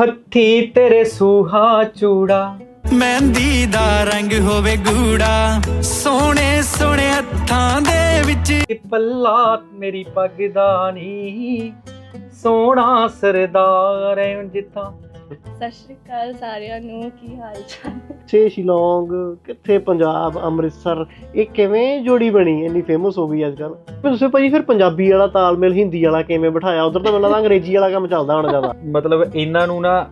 ਹੱਥੀ ਤੇਰੇ ਸੂਹਾ ਚੂੜਾ। ਮਹਿੰਦੀ ਦਾ ਰੰਗ ਹੋਵੇ ਗੂੜਾ ਸੋਹਣੇ ਸੋਹਣੇ ਹੱਥਾਂ ਦੇ ਵਿੱਚ। ਪੱਲਾ ਮੇਰੀ ਪੱਗ ਦਾ ਨੀ ਸੋਹਣਾ ਸਰਦਾਰ ਐ ਜਿੱਥਾਂ ਸਤਿ ਸ਼੍ਰੀ ਅਕਾਲ ਸਾਰਿਆਂ ਨੂੰ ਕੀ ਹਾਲ ਚਾਲ? ਛੇ ਸ਼ਿਲੌਂਗ ਕਿੱਥੇ ਪੰਜਾਬ ਅੰਮ੍ਰਿਤਸਰ ਇਹ ਕਿਵੇਂ ਜੋੜੀ ਬਣੀ ਇੰਨੀ ਫੇਮਸ ਹੋ ਗਈ ਅੱਜ ਕੱਲ ਤੁਸੀਂ ਭਾਜੀ ਫਿਰ ਪੰਜਾਬੀ ਵਾਲਾ ਤਾਲਮੇਲ ਹਿੰਦੀ ਵਾਲਾ ਕਿਵੇਂ ਬਿਠਾਇਆ? ਉਧਰ ਤਾਂ ਮੈਨੂੰ ਲੱਗਦਾ ਅੰਗਰੇਜ਼ੀ ਵਾਲਾ ਕੰਮ ਚੱਲਦਾ ਹੋਣਾ ਜ਼ਿਆਦਾ। ਮਤਲਬ ਇਹਨਾਂ ਨੂੰ ਨਾ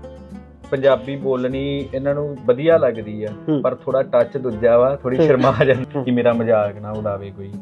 ਪੰਜਾਬੀ ਬੋਲਣੀ ਇਹਨਾਂ ਨੂੰ ਵਧੀਆ ਲੱਗਦੀ ਆ ਪਰ ਥੋੜਾ ਟੱਚ ਦੂਜਾ ਵਾ ਥੋੜੀ ਸ਼ਰਮਾ ਜਾਂਦੀ ਕਿ ਮੇਰਾ ਮਜ਼ਾਕ ਨਾ ਉਡਾਵੇ ਕੋਈ।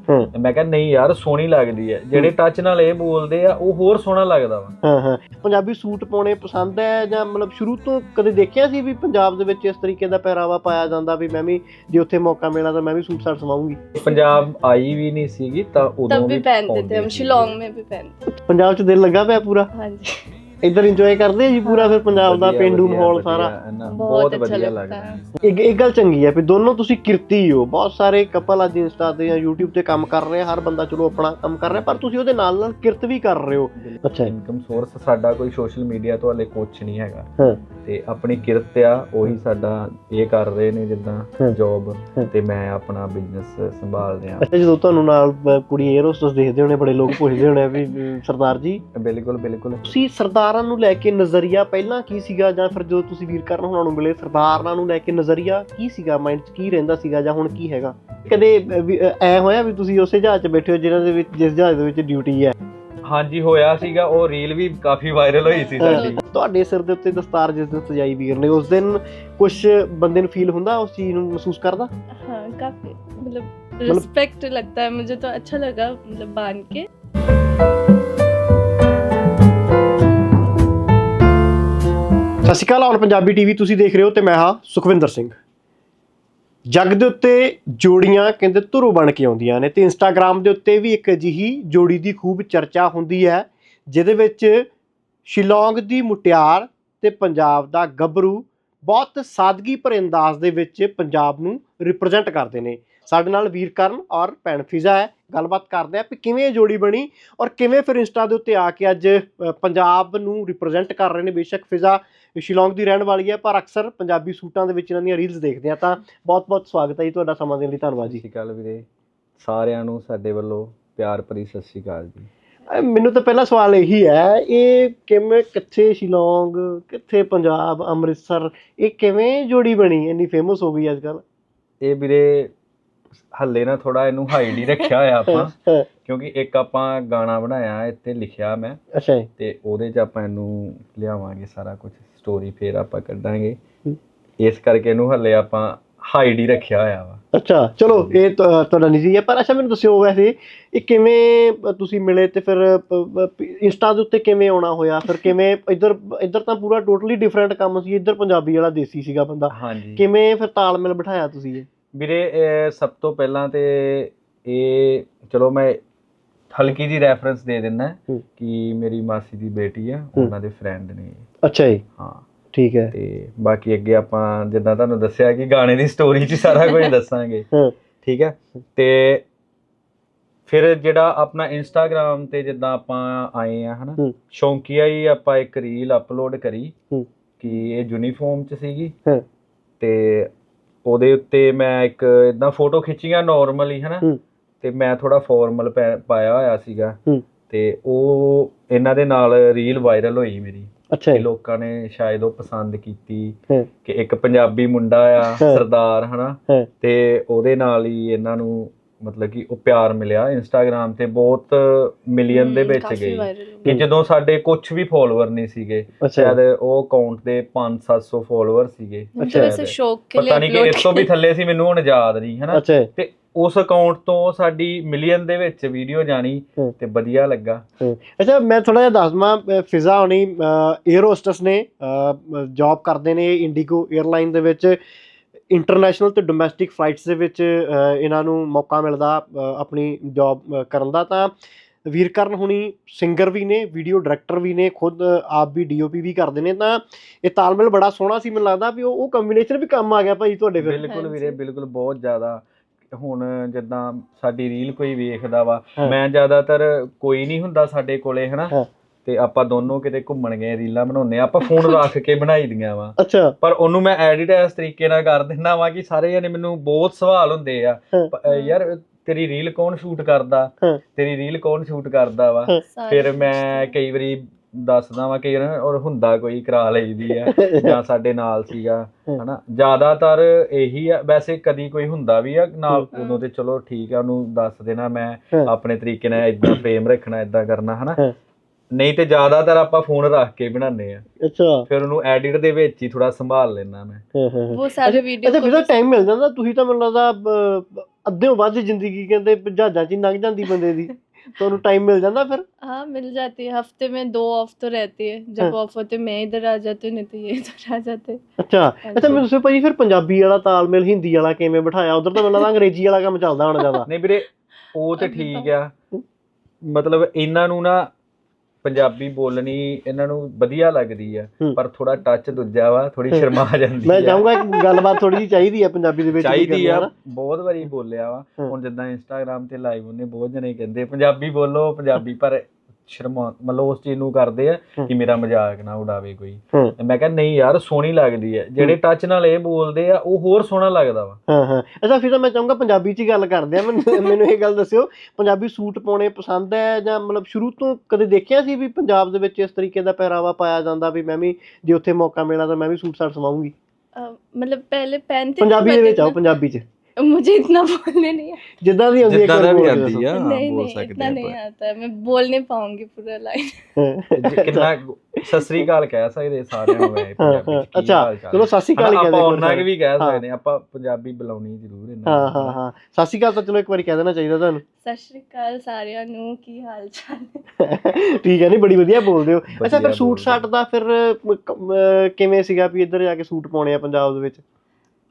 ਮੈਂ ਕਿਹਾ ਨਹੀਂ ਯਾਰ ਸੋਹਣੀ ਲੱਗਦੀ ਆ। ਜਿਹੜੇ ਟੱਚ ਨਾਲ ਇਹ ਬੋਲਦੇ ਆ ਉਹ ਹੋਰ ਸੋਹਣਾ ਲੱਗਦਾ ਵਾ। ਹਾਂ ਹਾਂ। ਪੰਜਾਬੀ ਸੂਟ ਪਾਉਣੇ ਪਸੰਦ ਹੈ ਜਾਂ ਮਤਲਬ ਸ਼ੁਰੂ ਤੋਂ ਕਦੇ ਦੇਖਿਆ ਸੀ ਵੀ ਪੰਜਾਬ ਦੇ ਵਿੱਚ ਇਸ ਤਰੀਕੇ ਦਾ ਪਹਿਰਾਵਾ ਪਾਇਆ ਜਾਂਦਾ ਵੀ ਮੈਂ ਵੀ ਜੇ ਉੱਥੇ ਮੌਕਾ ਮਿਲਣਾ ਤਾਂ ਮੈਂ ਵੀ ਸੂਟ ਸਾਟ ਸਵਾਉਂਗੀ? ਪੰਜਾਬ ਆਈ ਵੀ ਨਹੀਂ ਸੀਗੀ ਤਾਂ ਉਦੋਂ ਵੀ ਪਹਿਨਦੇ ਤੇ ਹਮ ਸ਼ਿਲੋਂਗ ਮੇ ਵੀ ਪਹਿਨਦੇ। ਪੰਜਾਬ 'ਚ ਦਿਲ ਲੱਗਾ ਪਿਆ ਪੂਰਾ? ਹਾਂਜੀ। ਇੱਧਰ ਇੰਜੋਏ ਕਰਦੇ ਆ ਜੀ ਪੂਰਾ ਫਿਰ ਪੰਜਾਬ ਦਾ ਪਿੰਡੂ ਮਾਹੌਲ ਸਾਰਾ? ਬਹੁਤ ਵਧੀਆ ਲੱਗਦਾ। ਇੱਕ ਇੱਕ ਗੱਲ ਚੰਗੀ ਹੈ ਵੀ ਦੋਨੋਂ ਤੁਸੀਂ ਕਿਰਤੀ ਹੋ। ਬਹੁਤ ਸਾਰੇ ਕਪਲ ਅੱਜ ਇੰਸਟਾ ਤੇ ਜਾਂ YouTube ਤੇ ਕੰਮ ਕਰ ਰਹੇ ਆ। ਹਰ ਬੰਦਾ ਚਲੋ ਆਪਣਾ ਕੰਮ ਕਰ ਰਿਹਾ ਪਰ ਤੁਸੀਂ ਉਹਦੇ ਨਾਲ ਨਾਲ ਕਿਰਤ ਵੀ ਕਰ ਰਹੇ ਹੋ। ਅੱਛਾ ਇਨਕਮ ਸੋਰਸ ਸਾਡਾ ਕੋਈ ਸੋਸ਼ਲ ਮੀਡੀਆ ਤੋਂ ਹਲੇ ਕੁਝ ਨਹੀਂ ਹੈਗਾ। ਤੇ ਆਪਣੀ ਕਿਰਤ ਆ ਉਹੀ ਸਾਡਾ ਇਹ ਕਰ ਰਹੇ ਨੇ ਜਿੱਦਾਂ ਜੌਬ ਤੇ ਮੈਂ ਆਪਣਾ ਬਿਜ਼ਨਸ ਸੰਭਾਲ ਰਿਹਾ। ਅੱਛਾ ਜਦੋਂ ਤੁਹਾਨੂੰ ਨਾਲ ਕੁੜੀ 에ਅਰ ਦੇਖਦੇ ਹੋਣੇ ਬੜੇ ਲੋਕ ਪੁੱਛਦੇ ਹੋਣੇ ਵੀ ਸਰਦਾਰ ਜੀ। ਬਿਲਕੁਲ ਬਿਲਕੁਲ। ਤੁਸੀਂ ਸਰਦਾਰ ਸਰਦਾਰਾਂ ਨੂੰ ਲੈ ਕੇ ਨਜ਼ਰੀਆ ਪਹਿਲਾਂ ਕੀ ਸੀਗਾ ਜਾਂ ਫਿਰ ਜਦੋਂ ਤੁਸੀਂ ਵੀਰ ਕਰਨ ਹੁਣਾਂ ਨੂੰ ਮਿਲੇ ਸਰਦਾਰਾਂ ਨੂੰ ਲੈ ਕੇ ਨਜ਼ਰੀਆ ਕੀ ਸੀਗਾ? ਮਾਈਂਡ 'ਚ ਕੀ ਰਹਿੰਦਾ ਸੀਗਾ ਜਾਂ ਹੁਣ ਕੀ ਹੈਗਾ? ਕਦੇ ਐ ਹੋਇਆ ਵੀ ਤੁਸੀਂ ਉਸੇ ਜਹਾਜ਼ 'ਚ ਬੈਠੇ ਹੋ ਜਿਹਨਾਂ ਦੇ ਵਿੱਚ ਜਿਸ ਜਹਾਜ਼ ਦੇ ਵਿੱਚ ਡਿਊਟੀ ਹੈ? ਹਾਂਜੀ ਹੋਇਆ ਸੀਗਾ। ਉਹ ਰੀਲ ਵੀ ਕਾਫੀ ਵਾਇਰਲ ਹੋਈ ਸੀ ਸਾਡੀ। ਤੁਹਾਡੇ ਸਿਰ ਦੇ ਉੱਤੇ ਦਸਤਾਰ ਜਿਸ ਦਿਨ ਸਜਾਈ ਵੀਰ ਨੇ ਉਸ ਦਿਨ ਕੁਝ ਬੰਦੇ ਨੂੰ ਫੀਲ ਹੁੰਦਾ ਉਸ ਚੀਜ਼ ਨੂੰ ਮਹਿਸੂਸ ਕਰਦਾ? ਹਾਂ ਕਾਫੀ ਮਤਲਬ ਰਿਸਪੈਕਟ ਲੱਗਦਾ ਹੈ। ਮੈਨੂੰ ਤਾਂ ਅੱਛਾ ਲੱਗਾ ਮਤਲਬ ਬਾਨ ਕੇ। ਸਤਿ ਸ਼੍ਰੀ ਅਕਾਲ ਔਨ ਪੰਜਾਬੀ ਟੀਵੀ ਤੁਸੀਂ ਦੇਖ ਰਹੇ ਹੋ ਤੇ ਮੈਂ ਹਾਂ ਸੁਖਵਿੰਦਰ ਸਿੰਘ। ਜੱਗ ਦੇ ਉੱਤੇ ਜੋੜੀਆਂ ਕਹਿੰਦੇ ਧੁਰੂ ਬਣ ਕੇ ਆਉਂਦੀਆਂ ਨੇ ਤੇ ਇੰਸਟਾਗ੍ਰam ਦੇ ਉੱਤੇ ਵੀ ਇੱਕ ਅਜਿਹੀ ਜੋੜੀ ਦੀ ਖੂਬ ਚਰਚਾ ਹੁੰਦੀ ਹੈ, ਜਿਹਦੇ ਵਿੱਚ ਸ਼ਿਲੌਂਗ ਦੀ ਮੁਟਿਆਰ ਤੇ ਪੰਜਾਬ ਦਾ ਗੱਭਰੂ ਬਹੁਤ ਸਾਦਗੀ ਭਰੇ ਅੰਦਾਜ਼ ਦੇ ਵਿੱਚ ਪੰਜਾਬ ਨੂੰ ਰਿਪਰੈਜ਼ੈਂਟ ਕਰਦੇ ਨੇ। ਸਾਡੇ ਨਾਲ ਵੀਰ ਕਰਨ ਔਰ ਭੈਣ ਫਿਜ਼ਾ ਹੈ, ਗੱਲਬਾਤ ਕਰਦੇ ਆ ਕਿ ਕਿਵੇਂ ਇਹ ਜੋੜੀ ਬਣੀ ਔਰ ਕਿਵੇਂ ਫਿਰ ਇੰਸਟਾ ਦੇ ਉੱਤੇ ਆ ਕੇ ਅੱਜ ਪੰਜਾਬ ਨੂੰ ਰਿਪਰੈਜ਼ੈਂਟ ਕਰ ਰਹੇ ਨੇ ਬੇਸ਼ੱਕ ਫਿਜ਼ਾ। ਸ਼ਿਲੌਂਗ ਦੀ ਰਹਿਣ ਵਾਲੀ ਹੈ ਪਰ ਅਕਸਰ ਪੰਜਾਬੀ ਸੂਟਾਂ ਦੇ ਵਿੱਚ ਇਹਨਾਂ ਦੀਆਂ ਰੀਲਸ ਦੇਖਦੇ ਆ ਤਾਂ ਬਹੁਤ-ਬਹੁਤ ਸਵਾਗਤ ਹੈ ਜੀ ਤੁਹਾਡਾ ਸਮਾਂ ਦੇਣ ਲਈ ਧੰਨਵਾਦ ਸਤਿ ਜੀ ਸ਼੍ਰੀ ਅਕਾਲ ਵੀਰੇ। ਸਾਰਿਆਂ ਨੂੰ ਸਾਡੇ ਵੱਲੋਂ ਪਿਆਰ ਭਰੀ ਸਤਿ ਸ਼੍ਰੀ ਅਕਾਲ ਜੀ। ਮੈਨੂੰ ਤਾਂ ਪਹਿਲਾ ਸਵਾਲ ਇਹੀ ਹੈ ਇਹ ਕਿਵੇਂ ਕਿੱਥੇ ਸ਼ਿਲੌਂਗ ਕਿੱਥੇ ਪੰਜਾਬ ਅੰਮ੍ਰਿਤਸਰ ਇਹ ਕਿਵੇਂ ਜੋੜੀ ਬਣੀ? ਇੰਨੀ ਫੇਮਸ ਹੋ ਗਈ ਅੱਜ ਕੱਲ ਇਹ ਵੀਰੇ ਹੱਲੇ ਨਾ ਥੋੜਾ ਇਹਨੂੰ ਹਾਈਡ ਹੀ ਰੱਖਿਆ ਹੋਇਆ ਆਪਾਂ ਕਿਉਂਕਿ ਇੱਕ ਆਪਾਂ ਗਾਣਾ ਬਣਾਇਆ ਇੱਥੇ ਲਿਖਿਆ ਮੈਂ। ਅੱਛਾ ਜੀ। ਤੇ ਉਹਦੇ 'ਚ ਆਪਾਂ ਇਹਨੂੰ ਲਿਆਵਾਂਗੇ ਸਾਰਾ ਕੁਝ ਸਟੋਰੀ ਫੇਰ ਆਪਾਂ ਕੱਢਾਂਗੇ। ਇਸ ਕਰਕੇ ਇਹਨੂੰ ਹੱਲੇ ਆਪਾਂ ਹਾਈਡ ਹੀ ਰੱਖਿਆ ਹੋਇਆ ਵਾ। ਅੱਛਾ ਚਲੋ ਇਹ ਤੁ- ਤੁਹਾਡਾ ਨਿੱਜੀ ਹੈ ਪਰ ਅੱਛਾ ਮੈਨੂੰ ਦੱਸਿਓ ਵੈਸੇ ਇਹ ਕਿਵੇਂ ਅ, ਤੁਸੀਂ ਮਿਲੇ ਤੇ ਫਿਰ ਇੰਸਟਾ ਦੇ ਉੱਤੇ ਕਿਵੇਂ ਆਉਣਾ ਹੋਇਆ? ਫਿਰ ਕਿਵੇਂ ਇੱਧਰ ਇੱਧਰ ਤਾਂ ਪੂਰਾ ਟੋਟਲੀ ਡਿਫਰੈਂਟ ਕੰਮ ਸੀ ਇੱਧਰ ਪੰਜਾਬੀ ਵਾਲਾ ਦੇਸੀ ਸੀਗਾ ਬੰਦਾ। ਹਾਂਜੀ। ਕਿਵੇਂ ਫਿਰ ਤਾਲਮੇਲ ਬਿਠਾਇਆ ਤੁਸੀਂ ਇਹ? ਵੀਰੇ ਇਹ ਸਭ ਤੋਂ ਪਹਿਲਾਂ ਤੇ ਇਹ ਚਲੋ ਮੈਂ ਹਲਕੀ ਜੀ ਰੈਫਰੈਂਸ ਦੇ ਦਿੰਦਾ ਹੂੰ। ਕਿ ਮੇਰੀ ਮਾਸੀ ਦੀ ਬੇਟੀ ਆ ਉਹਨਾਂ ਦੇ ਫਰੈਂਡ ਨੇ ਅੱਛਾ ਜੀ ਹਾਂ ਠੀਕ ਹੈ ਤੇ ਬਾਕੀ ਅੱਗੇ ਆਪਾਂ ਜਿੱਦਾਂ ਤੁਹਾਨੂੰ ਦੱਸਿਆ ਕਿ ਗਾਣੇ ਦੀ ਸਟੋਰੀ 'ਚ ਸਾਰਾ ਕੁਝ ਦੱਸਾਂਗੇ ਹਾਂ। ਠੀਕ ਹੈ ਤੇ ਫਿਰ ਜਿਹੜਾ ਆਪਣਾ ਇੰਸਟਾਗ੍ਰam ਤੇ ਜਿੱਦਾਂ ਆਪਾਂ ਆਏ ਆ ਹਨਾ। ਸ਼ੌਂਕੀਆ ਹੀ ਆਪਾਂ ਇੱਕ ਰੀਲ ਅਪਲੋਡ ਕਰੀ। ਕਿ ਇਹ ਯੂਨੀਫਾਰਮ 'ਚ ਸੀਗੀ। ਤੇ ਉਹਦੇ ਉੱਤੇ ਮੈਂ ਇੱਕ ਇਦਾਂ ਫੋਟੋ ਖਿੱਚੀਆਂ ਨਾਰਮਲੀ ਹਨਾ। ਤੇ ਮੈਂ ਥੋੜਾ ਫਾਰਮਲ ਪਾਇਆ ਹੋਇਆ ਸੀਗਾ। ਤੇ ਉਹ ਇਹਨਾਂ ਦੇ ਨਾਲ ਰੀਲ ਵਾਇਰਲ ਹੋਈ ਮੇਰੀ ਅੱਛਾ ਤੇ ਲੋਕਾਂ ਨੇ ਸ਼ਾਇਦ ਉਹ ਪਸੰਦ ਕੀਤੀ ਕਿ ਇੱਕ ਪੰਜਾਬੀ ਮੁੰਡਾ ਆ ਸਰਦਾਰ ਹਨਾ? ਤੇ ਉਹਦੇ ਨਾਲ ਹੀ ਇਹਨਾਂ ਨੂੰ ਮਤਲਬ ਕਿ ਉਹ ਪਿਆਰ ਮਿਲਿਆ ਇੰਸਟਾਗ੍ਰam ਤੇ ਬਹੁਤ ਮਿਲੀਅਨ ਦੇ ਵਿੱਚ ਗਈ ਕਿ ਜਦੋਂ ਸਾਡੇ ਕੁਝ ਵੀ ਫੋਲੋਅਰ ਨਹੀਂ ਸੀਗੇ ਸ਼ਾਇਦ ਉਹ ਅਕਾਊਂਟ ਦੇ 5-700 ਫੋਲੋਅਰ ਸੀਗੇ। ਅੱਛਾ। ਪਤਾ ਨਹੀਂ ਕਿ ਇਸ ਤੋਂ ਵੀ ਥੱਲੇ ਸੀ ਮੈਨੂੰ ਹੁਣ ਯਾਦ ਨਹੀਂ ਹਨਾ? ਤੇ ਉਸ ਅਕਾਊਂਟ ਤੋਂ ਸਾਡੀ ਮਿਲੀਅਨ ਦੇ ਵਿੱਚ ਵੀਡੀਓ ਜਾਣੀ ਹੂੰ। ਤੇ ਵਧੀਆ ਲੱਗਾ। ਅੱਛਾ ਮੈਂ ਥੋੜਾ ਜਿਹਾ ਦੱਸਵਾਂ ਅ, ਫਿਜ਼ਾ ਹੋਣੀ 에ਅਰ ਹੋਸਟਸ ਨੇ ਜੌਬ ਕਰਦੇ ਨੇ ਇੰਡੀਗੋ 에ਅਰਲਾਈਨ ਦੇ ਵਿੱਚ। ਇੰਟਰਨੈਸ਼ਨਲ ਤੇ ਡੋਮੈਸਟਿਕ ਫਲਾਈਟਸ ਦੇ ਵਿੱਚ ਇਹਨਾਂ ਨੂੰ ਮੌਕਾ ਮਿਲਦਾ ਆਪਣੀ ਜੌਬ ਕਰਨ ਦਾ ਤਾਂ। ਵੀਰ ਕਰਨ ਹੁਣੀ ਸਿੰਗਰ ਵੀ ਨੇ ਵੀਡੀਓ ਡਾਇਰੈਕਟਰ ਵੀ ਨੇ ਖੁਦ ਆਪ ਵੀ ਡੀਓਪੀ ਵੀ ਕਰਦੇ ਨੇ ਤਾਂ। ਇਹ ਤਾਲਮੇਲ ਬੜਾ ਸੋਹਣਾ ਸੀ ਮੈਨੂੰ ਲੱਗਦਾ ਵੀ ਉਹ ਉਹ ਕੰਬੀਨੇਸ਼ਨ ਵੀ ਕੰਮ ਆ ਗਿਆ ਭਾਈ ਤੁਹਾਡੇ ਫਿਰ। ਬਿਲਕੁਲ। ਵੀਰੇ ਬਿਲਕੁਲ ਬਹੁਤ ਜ਼ਿਆਦਾ। ਹੁਣ ਜਿੱਦਾਂ ਸਾਡੀ ਰੀਲ ਕੋਈ ਵੇਖਦਾ ਵਾ। ਮੈਂ ਜ਼ਿਆਦਾਤਰ ਕੋਈ ਨਹੀਂ ਹੁੰਦਾ ਸਾਡੇ ਕੋਲੇ ਹਨਾ। ਤੇ ਆਪਾਂ ਦੋਨੋਂ ਕਿਤੇ ਘੁੰਮਣ ਗਏ ਰੀਲਾਂ ਬਣਾਉਂਦੇ ਆ ਆਪਾਂ ਫੋਨ ਰੱਖ ਕੇ ਬਣਾਈ ਦੀਆਂ ਵਾ। ਅੱਛਾ। ਪਰ ਉਹਨੂੰ ਮੈਂ ਐਡਿਟ ਇਸ ਤਰੀਕੇ ਨਾਲ ਕਰ ਦਿੰਦਾ ਵਾਂ ਕਿ ਸਾਰੇ ਜਣੇ ਮੈਨੂੰ ਬਹੁਤ ਸਵਾਲ ਹੁੰਦੇ ਆ। ਯਾਰ ਤੇਰੀ ਰੀਲ ਕੌਣ ਸ਼ੂਟ ਕਰਦਾ। ਤੇਰੀ ਰੀਲ ਕੌਣ ਸ਼ੂਟ ਕਰਦਾ ਵਾ? ਫਿਰ ਮੈਂ ਕਈ ਵਾਰੀ ਦੱਸਦਾ ਵਾਂ ਕਿ ਔਰ ਹੁੰਦਾ ਕੋਈ ਕਰਾ ਲਈਦੀ ਆ ਜਾਂ ਸਾਡੇ ਨਾਲ ਸੀਗਾ ਹਨਾ? ਜ਼ਿਆਦਾਤਰ ਇਹੀ ਆ ਵੈਸੇ ਕਦੀ ਕੋਈ ਹੁੰਦਾ ਵੀ ਆ ਨਾਲ ਉਦੋਂ ਤੇ ਚਲੋ ਠੀਕ ਆ ਉਹਨੂੰ ਦੱਸ ਦੇਣਾ ਮੈਂ ਆਪਣੇ ਤਰੀਕੇ ਨਾਲ ਇਦਾਂ ਫਰੇਮ ਰੱਖਣਾ ਇਦਾਂ ਕਰਨਾ ਹਨਾ? ਨਹੀਂ ਤੇ ਜ਼ਿਆਦਾਤਰ ਆਪਾਂ ਫੋਨ ਰੱਖ ਕੇ ਬਣਾਉਂਦੇ ਆ। ਅੱਛਾ। ਫਿਰ ਉਹਨੂੰ ਐਡਿਟ ਦੇ ਵਿੱਚ ਹੀ ਥੋੜਾ ਸੰਭਾਲ ਲੈਣਾ ਮੈਂ। ਉਹ ਸਾਰੇ ਵੀਡੀਓ ਅੱਛਾ ਫਿਰ ਟਾਈਮ ਮਿਲ ਜਾਂਦਾ ਤੁਸੀਂ ਤਾਂ ਮੈਨੂੰ ਲੱਗਦਾ ਅੱਧੇ ਵੱਧ ਜ਼ਿੰਦਗੀ ਕਹਿੰਦੇ ਜਹਾਜ਼ਾਂ 'ਚ ਲੰਘ ਜਾਂਦੀ ਬੰਦੇ ਦੀ। ਤੁਹਾਨੂੰ ਟਾਈਮ ਮਿਲ ਜਾਂਦਾ ਫਿਰ हाँ मिल जाती है हफ्ते में दो ऑफ तो रहती है हाँ। जब ऑफ होते मैं इधर आ जाती हूँ नहीं तो ये इधर आ जाते ਅੱਛਾ ਹਾਂਜੀ। ਅੱਛਾ ਮੈਨੂੰ ਦੱਸੋ ਭਾਜੀ ਫਿਰ ਪੰਜਾਬੀ ਵਾਲਾ ਤਾਲਮੇਲ ਹਿੰਦੀ ਵਾਲਾ ਕਿਵੇਂ ਬਿਠਾਇਆ ਉਧਰ ਤਾਂ ਮੈਨੂੰ ਲੱਗਦਾ ਅੰਗਰੇਜ਼ੀ ਵਾਲਾ ਕੰਮ ਚੱਲਦਾ ਹੋਣਾ ਜ਼ਿਆਦਾ ਨਹੀਂ ਵੀਰੇ ਉਹ ਤੇ ਅਭੀ ਠੀਕ ਆ ਮਤਲਬ ਇਹਨਾਂ ਨੂੰ ਨਾ ਪੰਜਾਬੀ ਬੋਲਣੀ ਇਹਨਾਂ ਨੂੰ ਵਧੀਆ ਲੱਗਦੀ ਆ। ਪਰ ਥੋੜਾ ਟੱਚ ਦੂਜਾ ਵਾ ਥੋੜੀ ਸ਼ਰਮਾ ਜਾਂਦੀ ਮੈਂ ਆ ਚਾਹੂੰਗਾ ਇੱਕ ਗੱਲਬਾਤ ਥੋੜੀ ਜਿਹੀ ਚਾਹੀਦੀ ਹੈ ਪੰਜਾਬੀ ਦੇ ਵਿੱਚ ਚਾਹੀਦੀ ਆ? ਬਹੁਤ ਵਾਰੀ ਬੋਲਿਆ ਵਾ। ਹੁਣ ਜਿੱਦਾਂ ਇੰਸਟਾਗ੍ਰam ਤੇ ਲਾਈਵ ਉਹਨੇ ਬਹੁਤ ਜਣੇ ਕਹਿੰਦੇ ਪੰਜਾਬੀ ਬੋਲੋ ਪੰਜਾਬੀ ਪਰ ਸ਼ਰਮਾ ਮਤਲਬ ਉਸ ਚੀਜ਼ ਨੂੰ ਕਰਦੇ ਆ ਕਿ ਮੇਰਾ ਮਜ਼ਾਕ ਨਾ ਉਡਾਵੇ ਕੋਈ। ਤੇ ਮੈਂ ਕਿਹਾ ਨਹੀਂ ਯਾਰ ਸੋਹਣੀ ਲੱਗਦੀ ਹੈ। ਜਿਹੜੇ ਟੱਚ ਨਾਲ ਇਹ ਬੋਲਦੇ ਆ ਉਹ ਹੋਰ ਸੋਹਣਾ ਲੱਗਦਾ ਵਾ। ਹਾਂ ਹਾਂ। ਅੱਛਾ ਫਿਰ ਮੈਂ ਚਾਹੂੰਗਾ ਪੰਜਾਬੀ 'ਚ ਹੀ ਗੱਲ ਕਰਦੇ ਆ। ਮੈਨੂੰ ਇਹ ਗੱਲ ਦੱਸਿਓ ਪੰਜਾਬੀ ਸੂਟ ਪਾਉਣੇ ਪਸੰਦ ਹੈ ਜਾਂ ਮਤਲਬ ਸ਼ੁਰੂ ਤੋਂ ਕਦੇ ਦੇਖਿਆ ਸੀ ਵੀ ਪੰਜਾਬ ਦੇ ਵਿੱਚ ਇਸ ਤਰੀਕੇ ਦਾ ਪਹਿਰਾਵਾ ਪਾਇਆ ਜਾਂਦਾ ਵੀ ਮੈਂ ਵੀ ਜੇ ਉੱਥੇ ਮੌਕਾ ਮਿਲਿਆ ਤਾਂ ਮੈਂ ਵੀ ਸੂਟ ਸਾਟ ਸਵਾਉਂਗੀ? ਮਤਲਬ ਪਹਿਲੇ ਪਹਿਨਤੇ ਪੰਜਾਬੀ ਦੇ ਵਿੱਚ ਆਓ ਪੰਜਾਬੀ 'ਚ। मुझे इतना बोलने नहीं आता। ਜਿੱਦਾਂ ਦੀ ਆਉਂਦੀ ਹੈ ਜਿੱਦਾਂ ਦਾ ਵੀ ਆਉਂਦੀ ਆ नहीं ਬੋਲ नहीं इतना नहीं आता मैं बोल पाऊंगी पूरा लाइन। ਜੇ ਕਿੰਨਾ ਸਤਿ ਸ੍ਰੀ ਅਕਾਲ ਕਹਿ ਸਕਦੇ ਸਾਰਿਆਂ ਨੂੰ ਵੈਸੇ ਪੰਜਾਬੀ ਚ ਕੀ ਅੱਛਾ, ਹਾਲ ਚਾਲ ਚਲੋ ਸਤਿ ਸ਼੍ਰੀ ਅਕਾਲ ਹੀ ਆਪਾਂ ਕਹਿੰਦੇ ਉਹਨਾਂ ਕੁ ਵੀ ਕਹਿ ਹਾਂ। ਸਕਦੇ ਹਾਂ, ਆਪਾਂ ਪੰਜਾਬੀ ਬੁਲਾਉਣੀ ਜ਼ਰੂਰ ਇਹਨਾਂ ਹਾਂ ਹਾਂ ਹਾਂ ਸਤਿ ਸ਼੍ਰੀ ਅਕਾਲ ਤਾਂ ਚਲੋ ਇੱਕ ਵਾਰੀ ਕਹਿ ਦੇਣਾ ਚਾਹੀਦਾ ਤੁਹਾਨੂੰ ਸਤਿ ਸ਼੍ਰੀ ਅਕਾਲ ਸਾਰਿਆਂ ਨੂੰ ਕੀ ਹਾਲ ਚਾਲ ਹੈ? ਠੀਕ ਹੈ ਨਹੀਂ ਬੜੀ ਵਧੀਆ ਬੋਲਦੇ ਹੋ ਅੱਛਾ ਫਿਰ ਵਧੀਆ ਸੂਟ ਬੋਲਦੇ। ਕਿਵੇਂ ਸੀਗਾ ਪੰਜਾਬ ਦੇ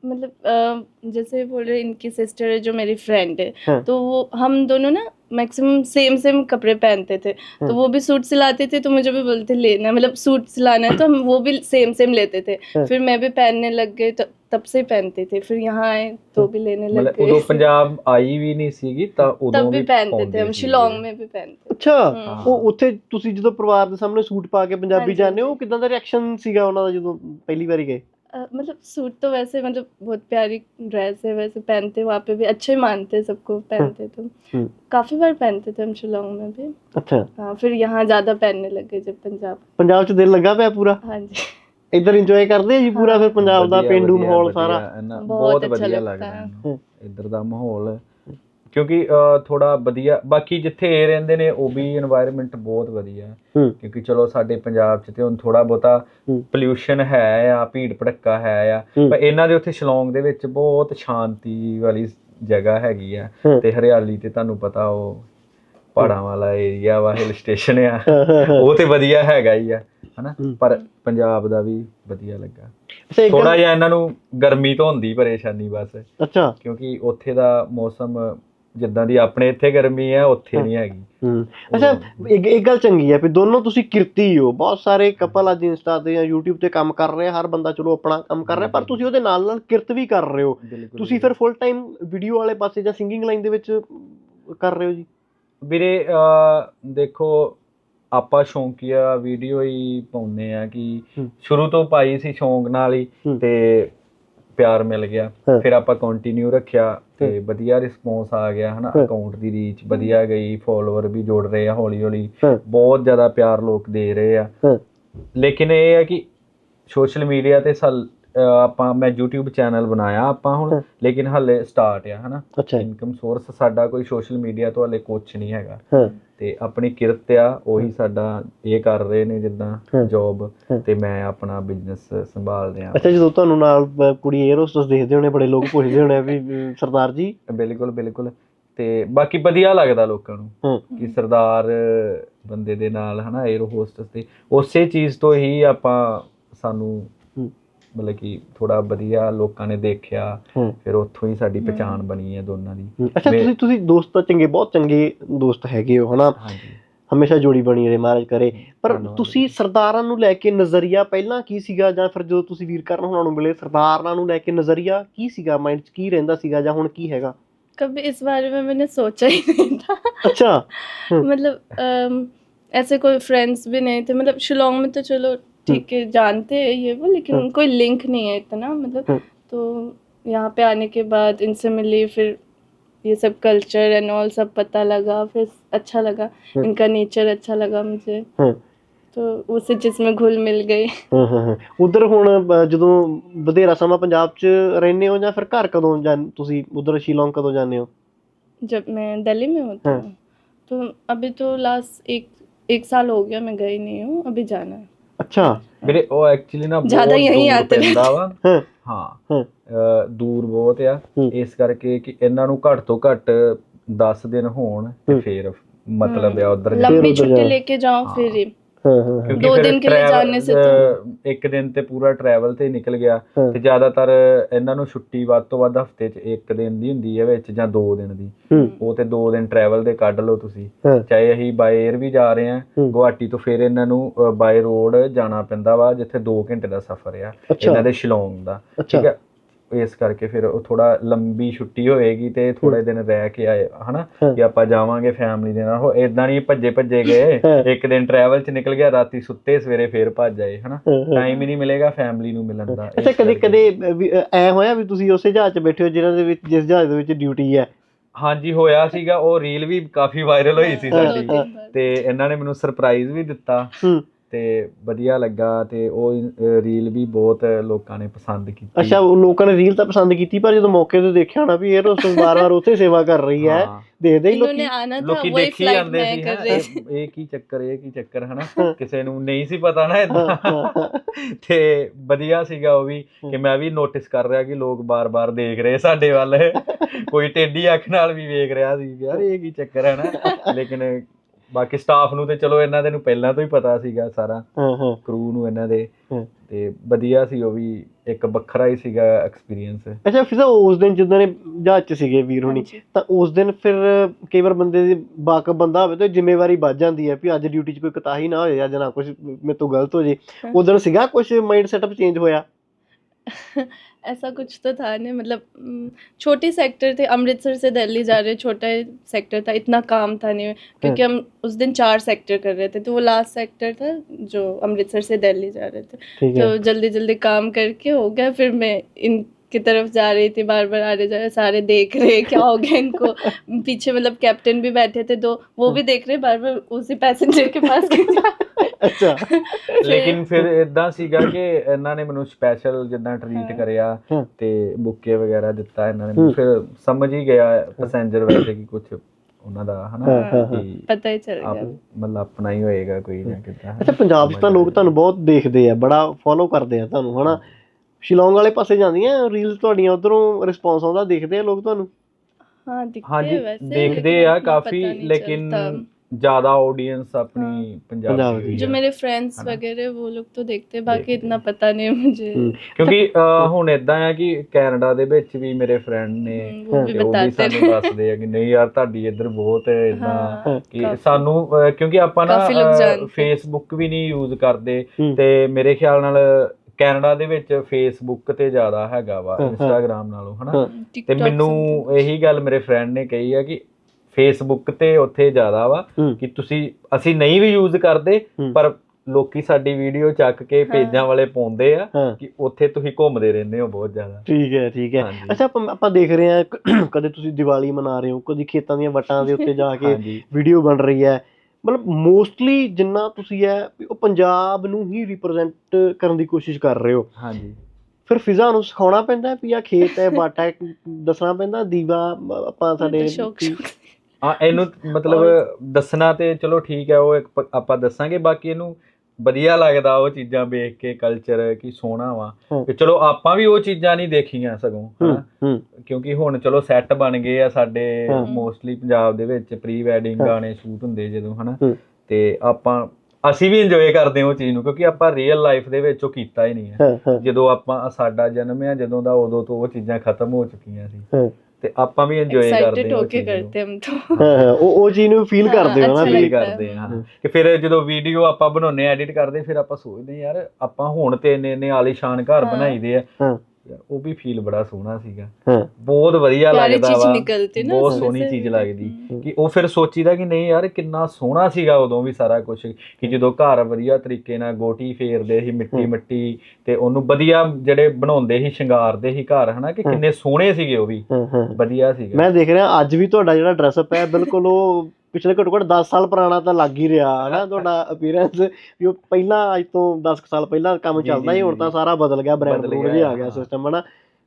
मतलब अ, जैसे बोल रहे इनकी सिस्टर है जो मेरी फ्रेंड है हाँ। तो वो हम दोनों ना मैक्सिमम सेम सेम कपड़े पहनते थे हाँ। तो वो भी सूट सिलाते थे तो मुझे भी बोलते लेना मतलब सूट सिलाना है तो हम वो भी सेम सेम लेते थे हाँ। फिर मैं भी पहनने लग गई तो तब से पहनते थे फिर यहाँ आए तो भी लेने लग ਮਤਲਬ ਉਦੋਂ गए ਪੰਜਾਬ ਆਈ ਵੀ ਨਹੀਂ ਸੀਗੀ ਤਾਂ ਉਦੋਂ तब भी पहनते ਪਾਉਂਦੇ थे हम ਸੀਗੇ। शिलोंग में भी पहनते थे ਅੱਛਾ ਹਮ। ਉਹ ਉੱਥੇ ਤੁਸੀਂ ਜਦੋਂ ਪਰਿਵਾਰ ਦੇ ਸਾਹਮਣੇ ਸੂਟ ਪਾ ਕੇ ਪੰਜਾਬੀ ਹਾਂਜੀ, ਜਾਂਦੇ ਹੋ ਹਾਂਜੀ। ਕਿਦਾਂ ਦਾ ਰਿਐਕਸ਼ਨ ਸੀਗਾ ਉਹਨਾਂ ਦਾ ਜਦੋਂ ਪਹਿਲੀ ਵਾਰੀ ਗਏ अ, मतलब सूट तो वैसे मतलब बहुत प्यारी ड्रेस है वैसे पहनते वहाँ पे भी अच्छे मानते सबको पहनते तो हम्म। काफी बार पहनते थे हम शिलोंग में भी ਅੱਛਾ हाँ फिर यहाँ ज्यादा पहनने लग गए जब पंजाब ਪੰਜਾਬ 'ਚ ਦਿਲ ਲੱਗਾ ਪਿਆ ਪੂਰਾ हाँ जी ਇੱਧਰ ਇੰਜੋਏ ਕਰਦੇ ਆ ਜੀ ਪੂਰਾ ਫਿਰ ਪੰਜਾਬ ਦਾ ਵਧੀਆ, ਪਿੰਡੂ ਵਧੀਆ, ਮਾਹੌਲ ਵਧੀਆ, ਸਾਰਾ ਇੰਨਾ ਬਹੁਤ ਬਹੁਤ ਅੱਛਾ ਵਧੀਆ ਲੱਗਦਾ ਲੱਗਦਾ ਹੈ। ਇਹਨੂੰ। ਇੱਧਰ ਦਾ ਮਾਹੌਲ ਕਿਉਂਕਿ ਥੋੜਾ ਵਧੀਆ ਬਾਕੀ ਜਿੱਥੇ ਇਹ ਰਹਿੰਦੇ ਨੇ ਉਹ ਵੀ এনवायरमेंट ਬਹੁਤ ਵਧੀਆ। ਕਿਉਂਕਿ ਚਲੋ ਸਾਡੇ ਪੰਜਾਬ ਚ ਤੇ ਹੁਣ ਥੋੜਾ ਬੋਤਾ ਪੋਲੂਸ਼ਨ ਹੈ ਆ ਭੀੜ ਭੜੱਕਾ ਹੈ ਆ। ਪਰ ਇਹਨਾਂ ਦੇ ਉੱਥੇ ਸ਼ਿਲੌਂਗ ਦੇ ਵਿੱਚ ਬਹੁਤ ਸ਼ਾਂਤੀ ਵਾਲੀ ਜਗ੍ਹਾ ਹੈਗੀ ਆ। ਤੇ ਹਰਿਆਲੀ ਤੇ ਤੁਹਾਨੂੰ ਪਤਾ ਉਹ ਪਹਾੜਾਂ ਵਾਲਾ ਏਰੀਆ ਵਾ ਹਿਲ ਸਟੇਸ਼ਨ ਆ। ਉਹ ਤੇ ਵਧੀਆ ਹੈਗਾ ਹੀ ਆ ਹਨਾ? ਪਰ ਪੰਜਾਬ ਦਾ ਵੀ ਵਧੀਆ ਲੱਗਾ। ਥੋੜਾ ਜਿਹਾ ਇਹਨਾਂ ਨੂੰ ਗਰਮੀ ਤੋਂ ਹੁੰਦੀ ਪਰੇਸ਼ਾਨੀ ਬਸ। ਅੱਛਾ। ਕਿਉਂਕਿ ਉੱਥੇ ਦਾ ਮੌਸਮ ਜਿੱਦਾਂ ਦੀ ਆਪਣੇ ਇੱਥੇ ਗਰਮੀ ਹੈ ਉੱਥੇ ਨਹੀਂ ਹੈਗੀ। ਹੂੰ ਅੱਛਾ ਇੱਕ ਇੱਕ ਗੱਲ ਚੰਗੀ ਹੈ ਵੀ ਦੋਨੋਂ ਤੁਸੀਂ ਕਿਰਤੀ ਹੋ ਬਹੁਤ ਸਾਰੇ ਕਪਲ ਅੱਜ ਇੰਸਟਾ ਤੇ ਜਾਂ YouTube ਤੇ ਕੰਮ ਕਰ ਰਹੇ ਹਰ ਬੰਦਾ ਚਲੋ ਆਪਣਾ ਕੰਮ ਕਰ ਰਿਹਾ ਪਰ ਤੁਸੀਂ ਉਹਦੇ ਨਾਲ ਨਾਲ ਕਿਰਤ ਵੀ ਕਰ ਰਹੇ ਹੋ। ਤੁਸੀਂ ਫਿਰ ਫੁੱਲ ਟਾਈਮ ਵੀਡੀਓ ਵਾਲੇ ਪਾਸੇ ਜਾਂ ਸਿੰਗਿੰਗ ਲਾਈਨ ਦੇ ਵਿੱਚ ਕਰ ਰਹੇ ਹੋ ਜੀ? ਵੀਰੇ ਦੇਖੋ ਆਪਾਂ ਸ਼ੌਂਕੀਆ ਵੀਡੀਓ ਹੀ ਪਾਉਂਦੇ ਆ ਕਿ। ਸ਼ੁਰੂ ਤੋਂ ਪਾਈ ਸੀ ਸ਼ੌਂਕ ਨਾਲ ਹੂੰ। ਤੇ ਪਿਆਰ ਮਿਲ ਗਿਆ ਹਾਂ। ਫਿਰ ਆਪਾਂ ਕੰਟੀਨਿਊ ਰੱਖਿਆ ਤੇ ਵਧੀਆ ਰਿਸਪੌਂਸ ਆ ਗਿਆ ਹਨਾ ਹਾਂ। ਅਕਾਊਂਟ ਦੀ ਰੀਚ ਵਧੀਆ ਗਈ ਫੋਲੋਅਰ ਵੀ ਜੁੜ ਰਹੇ ਆ ਹੌਲੀ ਹੌਲੀ ਹਾਂ। ਬਹੁਤ ਜ਼ਿਆਦਾ ਪਿਆਰ ਲੋਕ ਦੇ ਰਹੇ ਆ ਹਾਂ। ਲੇਕਿਨ ਇਹ ਹੈ ਕਿ ਸੋਸ਼ਲ ਮੀਡੀਆ ਤੇ ਸਲ ਆਪਾਂ ਮੈਂ YouTube ਚੈਨਲ ਬਣਾਇਆ ਆਪਾਂ ਹੁਣ। ਲੇਕਿਨ ਹੱਲੇ ਸਟਾਰਟ ਆ ਹਨਾ? ਇਨਕਮ ਸੋਰਸ ਸਾਡਾ ਕੋਈ ਸੋਸ਼ਲ ਮੀਡੀਆ ਤੋਂ ਹਲੇ ਕੁਝ ਨਹੀਂ ਹੈਗਾ। ਤੇ ਆਪਣੀ ਕਿਰਤ ਆ ਉਹੀ ਸਾਡਾ ਇਹ ਕਰ ਰਹੇ ਨੇ ਜਿੱਦਾਂ। ਜੌਬ। ਤੇ ਮੈਂ ਆਪਣਾ ਬਿਜ਼ਨਸ ਸੰਭਾਲ ਰਿਹਾ ਅੱਛਾ ਜਦੋਂ ਤੁਹਾਨੂੰ ਨਾਲ ਕੁੜੀ 에ਅਰ ਹੋਸਟਸ ਦੇਖਦੇ ਹੋਣੇ ਬੜੇ ਲੋਕ ਪੁੱਛਦੇ ਹੋਣੇ ਵੀ ਸਰਦਾਰ ਜੀ। ਬਿਲਕੁਲ ਬਿਲਕੁਲ। ਤੇ ਬਾਕੀ ਵਧੀਆ ਲੱਗਦਾ ਲੋਕਾਂ ਨੂੰ ਕਿ ਸਰਦਾਰ ਬੰਦੇ ਦੇ ਨਾਲ ਹਨਾ 에ਅਰ ਹੋਸਟਸ ਤੇ ਉਸੇ ਚੀਜ਼ ਤੋਂ ਹੀ ਆਪਾਂ ਸਾਨੂੰ। ਮਤਲਬ ਕਿ ਥੋੜਾ ਵਧੀਆ ਲੋਕਾਂ ਨੇ ਦੇਖਿਆ ਹਾਂ ਫਿਰ ਉੱਥੋਂ ਹੀ ਸਾਡੀ ਪਛਾਣ ਬਣੀ ਹੈ ਦੋਨਾਂ ਦੀ ਹੂੰ। ਅੱਛਾ ਮੈਂ- ਤੁਸੀਂ ਤੁਸੀਂ ਦੋਸਤ ਤਾਂ ਚੰਗੇ ਬਹੁਤ ਚੰਗੇ ਦੋਸਤ ਹੈਗੇ ਹੋ ਹਨਾ ਹਾਂਜੀ ਹਮੇਸ਼ਾ ਜੋੜੀ ਬਣੀ ਰਹੇ ਮਹਾਰਾਜ ਕਰੇ ਪਰ ਧੰਨਵਾਦ। ਤੁਸੀਂ ਸਰਦਾਰਾਂ ਨੂੰ ਲੈ ਕੇ ਨਜ਼ਰੀਆ ਪਹਿਲਾਂ ਕੀ ਸੀਗਾ ਜਾਂ ਫਿਰ ਜਦੋਂ ਤੁਸੀਂ ਵੀਰ ਕਰਨ ਹੋਣਾ ਨੂੰ ਮਿਲੇ ਸਰਦਾਰਾਂ ਨੂੰ ਲੈ ਕੇ ਨਜ਼ਰੀਆ ਕੀ ਸੀਗਾ ਮਾਈਂਡ 'ਚ ਕੀ ਰਹਿੰਦਾ ਸੀਗਾ ਜਾਂ ਹੁਣ ਕੀ ਹੈਗਾ कभी इस बारे में मैंने सोचा ही नहीं था ਅੱਛਾ हम्म। मतलब अम, ऐसे कोई फ्रेंड्स भी नहीं थे मतलब शिलोंग में तो चलो ठीक है जानते हैं ये वो लेकिन हम्म। कोई लिंक नहीं है इतना मतलब हम्म। तो यहाँ पे आने के बाद इनसे मिली फिर ये सब कल्चर एंड ऑल सब पता लगा फिर अच्छा लगा हम्म। इनका नेचर अच्छा लगा मुझे ਹੂੰ तो उसी जिसमें घुल मिल गई ਹਾਂ ਹਾਂ ਹਾਂ ਉਧਰ ਹੁਣ ਅ, ਜਦੋਂ ਵਧੇਰਾ ਸਮਾਂ ਪੰਜਾਬ 'ਚ ਰਹਿੰਦੇ ਹੋ ਜਾਂ ਫਿਰ ਘਰ ਕਦੋਂ ਜਾਂ ਤੁਸੀਂ ਉਧਰ ਸ਼ਿਲੋਂਗ ਕਦੋਂ ਜਾਂਦੇ ਹੋ जब मैं दिल्ली में होती हाँ। हूँ तो अभी तो लास्ट एक एक साल हो गया मैं गई नहीं हूँ अभी जाना है ਅੱਛਾ। ਵੀਰੇ ਉਹ ਐਕਚੁਅਲੀ ਨਾ ਜ਼ਿਆਦਾ ਯਹੀਂ ਆਤੇ ਰਹਿੰਦਾ ਹਾਂ। ਹਾਂ। ਦੂਰ ਬਹੁਤ ਆ। ਇਸ ਕਰਕੇ ਕਿ ਇਹਨਾਂ ਨੂੰ ਘੱਟ ਤੋਂ ਘੱਟ 10 ਦਿਨ ਹੋਣ ਤੇ ਫੇਰ ਮਤਲਬ ਆ ਉਧਰ ਲੰਬੀ ਛੁੱਟੀ ਲੈ ਕੇ ਜਾਓ ਫਿਰ क्योंकि दो फिर दिन के लिए travel, जाने से ਅਹ, ਇੱਕ ਦਿਨ ਤੇ ਪੂਰਾ ਟਰੈਵਲ ਤੇ ਨਿਕਲ ਗਿਆ। ਤੇ ਜ਼ਿਆਦਾਤਰ ਇਹਨਾਂ ਨੂੰ ਛੁੱਟੀ ਵੱਧ ਤੋਂ ਵੱਧ ਹਫ਼ਤੇ 'ਚ ਇੱਕ ਦਿਨ ਦੀ ਹੁੰਦੀ ਹੈ ਵਿੱਚ ਜਾਂ ਦੋ ਦਿਨ ਦੀ। ਉਹ ਤੇ ਦੋ ਦਿਨ ਟਰੈਵਲ ਦੇ ਕੱਢ ਲਓ ਤੁਸੀਂ। ਚਾਹੇ ਅਸੀਂ ਬਾਏ 에ਅਰ ਵੀ ਜਾ ਰਹੇ ਆ ਗੁਹਾਟੀ ਤੋਂ ਫਿਰ ਇਹਨਾਂ ਨੂੰ ਬਾਏ ਰੋਡ ਜਾਣਾ ਪੈਂਦਾ ਵਾ ਜਿੱਥੇ 2 ਘੰਟੇ ਦਾ ਸਫ਼ਰ ਆ। ਇਹਨਾਂ ਦੇ ਸ਼ਿਲੌਂਗ ਦਾ। ਠੀਕ ਹੈ। ਇਸ ਕਰਕੇ ਫਿਰ ਉਹ ਥੋੜਾ ਲੰਬੀ ਛੁੱਟੀ ਹੋਏਗੀ ਤੇ ਥੋੜੇ ਦਿਨ ਰਹਿ ਕੇ ਆਏ ਹਨਾ? ਕਿ ਆਪਾਂ ਜਾਵਾਂਗੇ ਫੈਮਿਲੀ ਦੇ ਨਾਲ। ਉਹ ਇਦਾਂ ਨਹੀਂ ਭੱਜੇ ਭੱਜੇ ਗਏ। ਇੱਕ ਦਿਨ ਟਰੈਵਲ 'ਚ ਨਿਕਲ ਗਿਆ ਰਾਤੀ ਸੁੱਤੇ ਸਵੇਰੇ ਫੇਰ ਭੱਜ ਆਏ ਹਨਾ? ਟਾਈਮ ਹੀ। ਨਹੀਂ ਮਿਲੇਗਾ ਫੈਮਿਲੀ ਨੂੰ ਮਿਲਣ ਦਾ ਅੱਛਾ ਕਦੇ ਕਦੇ ਐ ਹੋਇਆ ਵੀ ਤੁਸੀਂ ਉਸੇ ਜਹਾਜ਼ 'ਚ ਬੈਠੇ ਹੋ ਜਿਹਨਾਂ ਦੇ ਵਿੱਚ ਜਿਸ ਜਹਾਜ਼ ਦੇ ਵਿੱਚ ਡਿਊਟੀ ਹੈ? ਹਾਂਜੀ ਹੋਇਆ ਸੀਗਾ। ਉਹ ਰੀਲ ਵੀ ਕਾਫੀ ਵਾਇਰਲ ਹੋਈ ਸੀ ਸਾਡੀ। ਤੇ ਇਹਨਾਂ ਨੇ ਮੈਨੂੰ ਸਰਪ੍ਰਾਈਜ਼ ਵੀ ਦਿੱਤਾ। ਤੇ ਵਧੀਆ ਲੱਗਾ ਤੇ ਉਹ ਰੀਲ ਵੀ ਬਹੁਤ ਲੋਕਾਂ ਨੇ ਪਸੰਦ ਕੀਤੀ। ਅੱਛਾ ਉਹ ਲੋਕਾਂ ਨੇ ਰੀਲ ਤਾਂ ਪਸੰਦ ਕੀਤੀ ਪਰ ਜਦੋਂ ਮੌਕੇ ਤੇ ਦੇਖਿਆ ਨਾ ਵੀ ਇਹ ਰੋਸ ਵਾਰ-ਵਾਰ ਉੱਥੇ ਸੇਵਾ ਕਰ ਰਹੀ ਹੈ ਦੇਖਦੇ ਹੀ ਲੋਕੀ ਲੋਕੀ ਦੇਖੀ ਜਾਂਦੇ ਸੀ ਇਹ ਕੀ ਚੱਕਰ ਇਹ ਕੀ ਚੱਕਰ ਹਨਾ? ਕਿਸੇ ਨੂੰ ਨਹੀਂ ਸੀ ਪਤਾ ਨਾ ਇਦਾਂ ਤੇ ਵਧੀਆ ਸੀਗਾ ਉਹ ਵੀ ਕਿ ਮੈਂ ਵੀ ਨੋਟਿਸ ਕਰ ਰਿਹਾ ਕਿ ਲੋਕ ਬਾਰ-ਬਾਰ ਦੇਖ ਰਹੇ ਸਾਡੇ ਵੱਲ। ਕੋਈ ਟੇਡੀ ਅੱਖ ਨਾਲ ਵੀ ਵੇਖ ਰਿਹਾ ਸੀ ਯਾਰ ਇਹ ਕੀ ਚੱਕਰ ਹੈ ਨਾ ਲੇਕਿਨ ਬਾਕੀ ਸਟਾਫ ਨੂੰ ਤੇ ਚਲੋ ਇਹਨਾਂ ਦੇ ਨੂੰ ਪਹਿਲਾਂ ਤੋਂ ਹੀ ਪਤਾ ਸੀਗਾ ਸਾਰਾ ਹਾਂ ਹਾਂ। ਕਰੂ ਨੂੰ ਇਹਨਾਂ ਦੇ। ਹਾਂ। ਤੇ ਵਧੀਆ ਸੀ ਉਹ ਵੀ ਇੱਕ ਵੱਖਰਾ ਹੀ ਸੀਗਾ ਐਕਸਪੀਰੀਅੰਸ ਅੱਛਾ ਫਿਰ ਤਾਂ ਉਸ ਦਿਨ ਜਦੋਂ ਨੇ ਜਹਾਜ਼ 'ਚ ਸੀਗੇ ਵੀਰ ਹੁਣੀ ਹਾਂਜੀ। ਤਾਂ ਉਸ ਦਿਨ ਫਿਰ ਕਈ ਵਾਰ ਬੰਦੇ ਦੀ ਬਾਕਬ ਬੰਦਾ ਹੋਵੇ ਤਾਂ ਜ਼ਿੰਮੇਵਾਰੀ ਵੱਧ ਜਾਂਦੀ ਹੈ ਵੀ ਅੱਜ ਡਿਊਟੀ 'ਚ ਕੋਈ ਕਤਾਹੀ ਨਾ ਹੋਏ ਜਾਂ ਨਾ ਕੁਝ ਮੇਰੇ ਤੋਂ ਗਲਤ ਹੋ ਜੇ। ਉਸ ਦਿਨ ਸੀਗਾ ਕੁਝ ਮਾਈਂਡ ਸੈਟਅਪ ਚੇਂਜ ਹੋਇਆ? ऐसा कुछ तो था नहीं मतलब छोटे सेक्टर थे अमृतसर से दिल्ली जा रहे छोटा सेक्टर था इतना काम था नहीं क्योंकि हम्म। हम उस दिन चार सेक्टर कर रहे थे तो वो लास्ट सेक्टर था जो अमृतसर से दिल्ली जा रहे थे। तो जल्दी जल्दी काम करके हो गया फिर मैं इन इनकी तरफ जा रही थी बार बार आ रहे जा रहे सारे देख रहे क्या हो गया इनको पीछे मतलब कैप्टन भी बैठे थे तो वो भी देख रहे बार बार उसी पैसेंजर के पास क्यों जा रहे? ਅੱਛਾ ਲੇਕਿਨ ਫਿਰ ਇਦਾਂ ਸੀਗਾ ਕਿ ਇਹਨਾਂ ਨੇ ਮੈਨੂੰ ਸਪੈਸ਼ਲ ਜਿੱਦਾਂ ਟ੍ਰੀਟ ਹਾਂ। ਕਰਿਆ ਹਾਂ। ਤੇ ਬੁੱਕੇ ਵਗੈਰਾ ਦਿੱਤਾ ਇਹਨਾਂ ਨੇ ਹੂੰ। ਮੈਨੂੰ ਫਿਰ ਸਮਝ ਹੀ ਗਿਆ ਪੈਸੇਂਜਰ ਵੈਸੇ ਕਿ ਕੁਝ ਉਹਨਾਂ ਦਾ ਹਨਾ ਹਾਂ, ਹਾਂ, ਹਾਂ। ਕਿ पता ही चल ਆਪ गया ਮਤਲਬ ਆਪਣਾ ਹੀ ਹੋਏਗਾ ਕੋਈ ਨਾ ਕਿਦਾਂ ਅੱਛਾ ਪੰਜਾਬ 'ਚ ਤਾਂ ਲੋਕ ਤੁਹਾਨੂੰ ਬਹੁਤ ਦੇਖਦੇ ਆ ਬੜਾ ਫੋਲੋ ਕਰਦੇ ਆ ਤੁਹਾਨੂੰ ਹਨਾ ਸ਼ਿਲੌਂਗ ਵਾਲੇ ਪਾਸੇ ਜਾਂਦੀਆਂ ਰੀਲਸ ਤੁਹਾਡੀਆਂ ਉਧਰੋਂ ਰਿਸਪੌਂਸ ਆਉਂਦਾ ਦੇਖਦੇ ਆ ਲੋਕ ਤੁਹਾਨੂੰ? ਹਾਂ ਦਿਖਦੇ ਦੇਖਦੇ ਆ ਕਾਫੀ ਲੇਕਿਨ ਜ਼ਿਆਦਾ ਆਡੀਅੰਸ ਆਪਣੀ ਪੰਜਾਬ ਦੀ जो ਹੈ। मेरे फ्रेंड्स है ना? वगैरह वो लोग तो देखते हैं बाकी ਕਿਉਂਕਿ ਹੁਣ ਇਦਾਂ ਆ ਕਿ ਕੈਨੇਡਾ ਦੇ ਵਿੱਚ ਵੀ ਮੇਰੇ ਫਰੈਂਡ ਨੇ हम्म, वो भी ਉਹ ਵੀ बताते ਸਾਨੂੰ ਦੱਸਦੇ ਆ ਕਿ ਨਹੀਂ ਯਾਰ ਤੁਹਾਡੀ ਇੱਧਰ ਬਹੁਤ ਹੈ ਇਦਾਂ ਕਿ ਸਾਨੂੰ ਕਿਉਂਕਿ ਆਪਾਂ ਨਾ ਕਾਫੀ ਫੇਸਬੁੱਕ ਵੀ ਨਹੀਂ ਯੂਜ਼ ਕਰਦੇ ਤੇ ਮੇਰੇ ਖਿਆਲ ਨਾਲ ਕੈਨੇਡਾ ਦੇ ਵਿੱਚ ਫੇਸਬੁੱਕ ਤੇ ਜ਼ਿਆਦਾ ਹੈਗਾ ਵਾ। ਇੰਸਟਾਗ੍ਰam ਨਾਲੋਂ ਹਨਾ। ਤੇ ਮੈਨੂੰ। ਇਹੀ ਗੱਲ ਮੇਰੇ ਫਰੈਂਡ ਨੇ ਕਹੀ ਆ ਕਿ ਫੇਸਬੁੱਕ ਤੇ ਉੱਥੇ ਜ਼ਿਆਦਾ ਵਾ। ਕਿ ਤੁਸੀਂ ਅਸੀਂ ਨਹੀਂ ਵੀ ਯੂਜ਼ ਕਰਦੇ। ਪਰ ਲੋਕੀ ਸਾਡੀ ਵੀਡੀਓ ਚੱਕ ਕੇ ਪੇਜਾਂ। ਵਾਲੇ ਪਾਉਂਦੇ ਆ ਕਿ ਉੱਥੇ ਤੁਸੀਂ ਘੁੰਮਦੇ ਰਹਿੰਦੇ ਹੋ ਬਹੁਤ ਜ਼ਿਆਦਾ ਠੀਕ ਹੈ ਠੀਕ ਹੈ। ਅੱਛਾ ਆਪਾਂ ਦੇਖ ਰਹੇ ਕ- ਕਦੇ ਤੁਸੀਂ ਦੀਵਾਲੀ ਮਨਾ ਰਹੇ ਹੋ ਕਦੀ ਖੇਤਾਂ ਦੀਆਂ ਵਟਾਂ ਦੇ ਉੱਤੇ ਜਾ ਕੇ ਵੀਡੀਓ ਬਣ ਰਹੀ ਹੈ ਮਤਲਬ ਮੋਸਟਲੀ ਜਿੰਨਾ ਤੁਸੀਂ ਹੈ ਉਹ ਪੰਜਾਬ ਨੂੰ ਹੀ ਰਿਪਰੈਜ਼ੈਂਟ ਕਰਨ ਦੀ ਕੋਸ਼ਿਸ਼ ਕਰ ਰਹੇ ਹੋ। ਹਾਂਜੀ। ਫਿਰ ਫਿਜ਼ਾ ਨੂੰ ਸਿਖਾਉਣਾ ਪੈਂਦਾ ਵੀ ਆ ਖੇਤ ਹੈ ਬਾਟਾ ਹੈ, ਦੱਸਣਾ ਪੈਂਦਾ ਦੀਵਾ ਆਪਾਂ ਸਾਡੇ ਸ਼ੌਕ ਇਹਨੂੰ ਮਤਲਬ ਦੱਸਣਾ ਤੇ ਚਲੋ ਠੀਕ ਹੈ ਉਹ ਇੱਕ ਆਪਾਂ ਦੱਸਾਂਗੇ ਬਾਕੀ ਇਹਨੂੰ ਵਧੀਆ ਲੱਗਦਾ ਉਹ ਚੀਜ਼ਾਂ ਵੇਖ ਕੇ ਕਲਚਰ ਕੀ ਸੋਹਣਾ ਵਾ। ਤੇ ਚਲੋ ਆਪਾਂ ਵੀ ਉਹ ਚੀਜ਼ਾਂ ਨਹੀਂ ਦੇਖੀਆਂ ਸਗੋਂ ਹਨਾ ਕਿਉਂਕਿ ਹੁਣ ਚਲੋ ਸੈੱਟ ਬਣ ਗਏ ਆ ਸਾਡੇ। ਮੋਸਟਲੀ ਪੰਜਾਬ ਦੇ ਵਿੱਚ ਪ੍ਰੀ ਵੈਡਿੰਗ। ਗਾਣੇ ਸ਼ੂਟ ਹੁੰਦੇ ਜਦੋਂ ਹਨਾ। ਤੇ ਆਪਾਂ ਅਸੀਂ ਵੀ ਇੰਜੋਏ ਕਰਦੇ ਹਾਂ ਉਹ ਚੀਜ਼ ਨੂੰ ਕਿਉਂਕਿ ਆਪਾਂ ਰੀਅਲ ਲਾਈਫ ਦੇ ਵਿੱਚ ਉਹ ਕੀਤਾ ਹੀ ਨਹੀਂ ਹੈ ਜਦੋਂ ਆਪਾਂ ਸਾਡਾ ਜਨਮ ਹੈ ਜਦੋਂ ਦਾ ਉਦੋਂ ਤੋਂ ਉਹ ਚੀਜ਼ਾਂ ਖਤਮ ਹੋ ਚੁੱਕੀਆਂ ਸੀ ਤੇ ਆਪਾਂ ਵੀ ਇੰਜੋਏ ਕਰਦੇ ਹਾਂ ਐਕਸਾਈਟਡ ਹੋ ਕੇ ਕਰਤੇ ਹਮ ਤਾਂ। ਹਾਂ ਉਹ ਉਹ ਚੀਜ਼ ਨੂੰ ਫੀਲ ਕਰਦੇ ਹੋ ਨਾ ਫੀਲ ਕਰਦੇ ਹਾਂ। ਕਿ ਫਿਰ ਜਦੋਂ ਵੀਡੀਓ ਆਪਾਂ ਬਣਾਉਨੇ ਐਡਿਟ ਕਰਦੇ ਫਿਰ ਆਪਾਂ ਸੋਚਦੇ ਯਾਰ ਆਪਾਂ ਹੁਣ ਤੇ ਇੰਨੇ ਇੰਨੇ ਆਲੀਸ਼ਾਨ ਘਰ ਬਣਾਈਦੇ ਆ। ਯਾਰ ਉਹ ਵੀ ਫੀਲ ਬੜਾ ਸੋਹਣਾ ਸੀਗਾ। ਬਹੁਤ ਵਧੀਆ ਲੱਗਦਾ ਵਾ। ਬਹੁਤ ਸੋਹਣੀ ਚੀਜ਼ ਲੱਗਦੀ। ਕਿ ਉਹ ਫਿਰ ਸੋਚੀਦਾ ਕਿ ਨਹੀਂ ਯਾਰ ਕਿੰਨਾ ਸੋਹਣਾ ਸੀਗਾ ਉਦੋਂ ਵੀ ਸਾਰਾ ਕੁਝ ਕਿ ਜਦੋਂ ਘਰ ਵਧੀਆ ਤਰੀਕੇ ਨਾਲ ਗੋਟੀ ਫੇਰਦੇ ਸੀ ਮਿੱਟੀ ਮਿੱਟੀ ਤੇ ਉਹਨੂੰ ਵਧੀਆ ਜਿਹੜੇ ਬਣਾਉਂਦੇ ਸੀ ਸ਼ਿੰਗਾਰਦੇ ਸੀ ਘਰ ਹਨਾ ਕਿ ਕਿੰਨੇ ਸੋਹਣੇ ਸੀਗੇ ਉਹ ਵੀ। ਵਧੀਆ ਸੀਗਾ। ਮੈਂ ਦੇਖ ਰਿਹਾ ਅੱਜ ਵੀ ਤੁਹਾਡਾ ਜਿਹੜਾ ਡਰੈਸ ਅਪ ਹੈ ਬਿਲਕੁਲ ਉਹ ਪਿਛਲੇ ਘੱਟੋ ਘੱਟ 10 ਸਾਲ ਪੁਰਾਣਾ ਤਾਂ ਲੱਗ ਹੀ ਰਿਹਾ ਹੈ ਨਾ ਤੁਹਾਡਾ ਅਪੀਅਰੈਂਸ ਵੀ ਉਹ ਪਹਿਲਾਂ ਅੱਜ ਤੋਂ 10 ਕੁ ਸਾਲ ਪਹਿਲਾਂ ਕੰਮ ਚੱਲਦਾ ਸੀ ਹੁਣ। ਤਾਂ ਸਾਰਾ ਬਦਲ ਗਿਆ ਬ੍ਰਾਂਡ ਬਰੂਡ ਜਿਹਾ ਆ ਗਿਆ ਹਾਂ। ਸਿਸਟਮ ਹਨਾ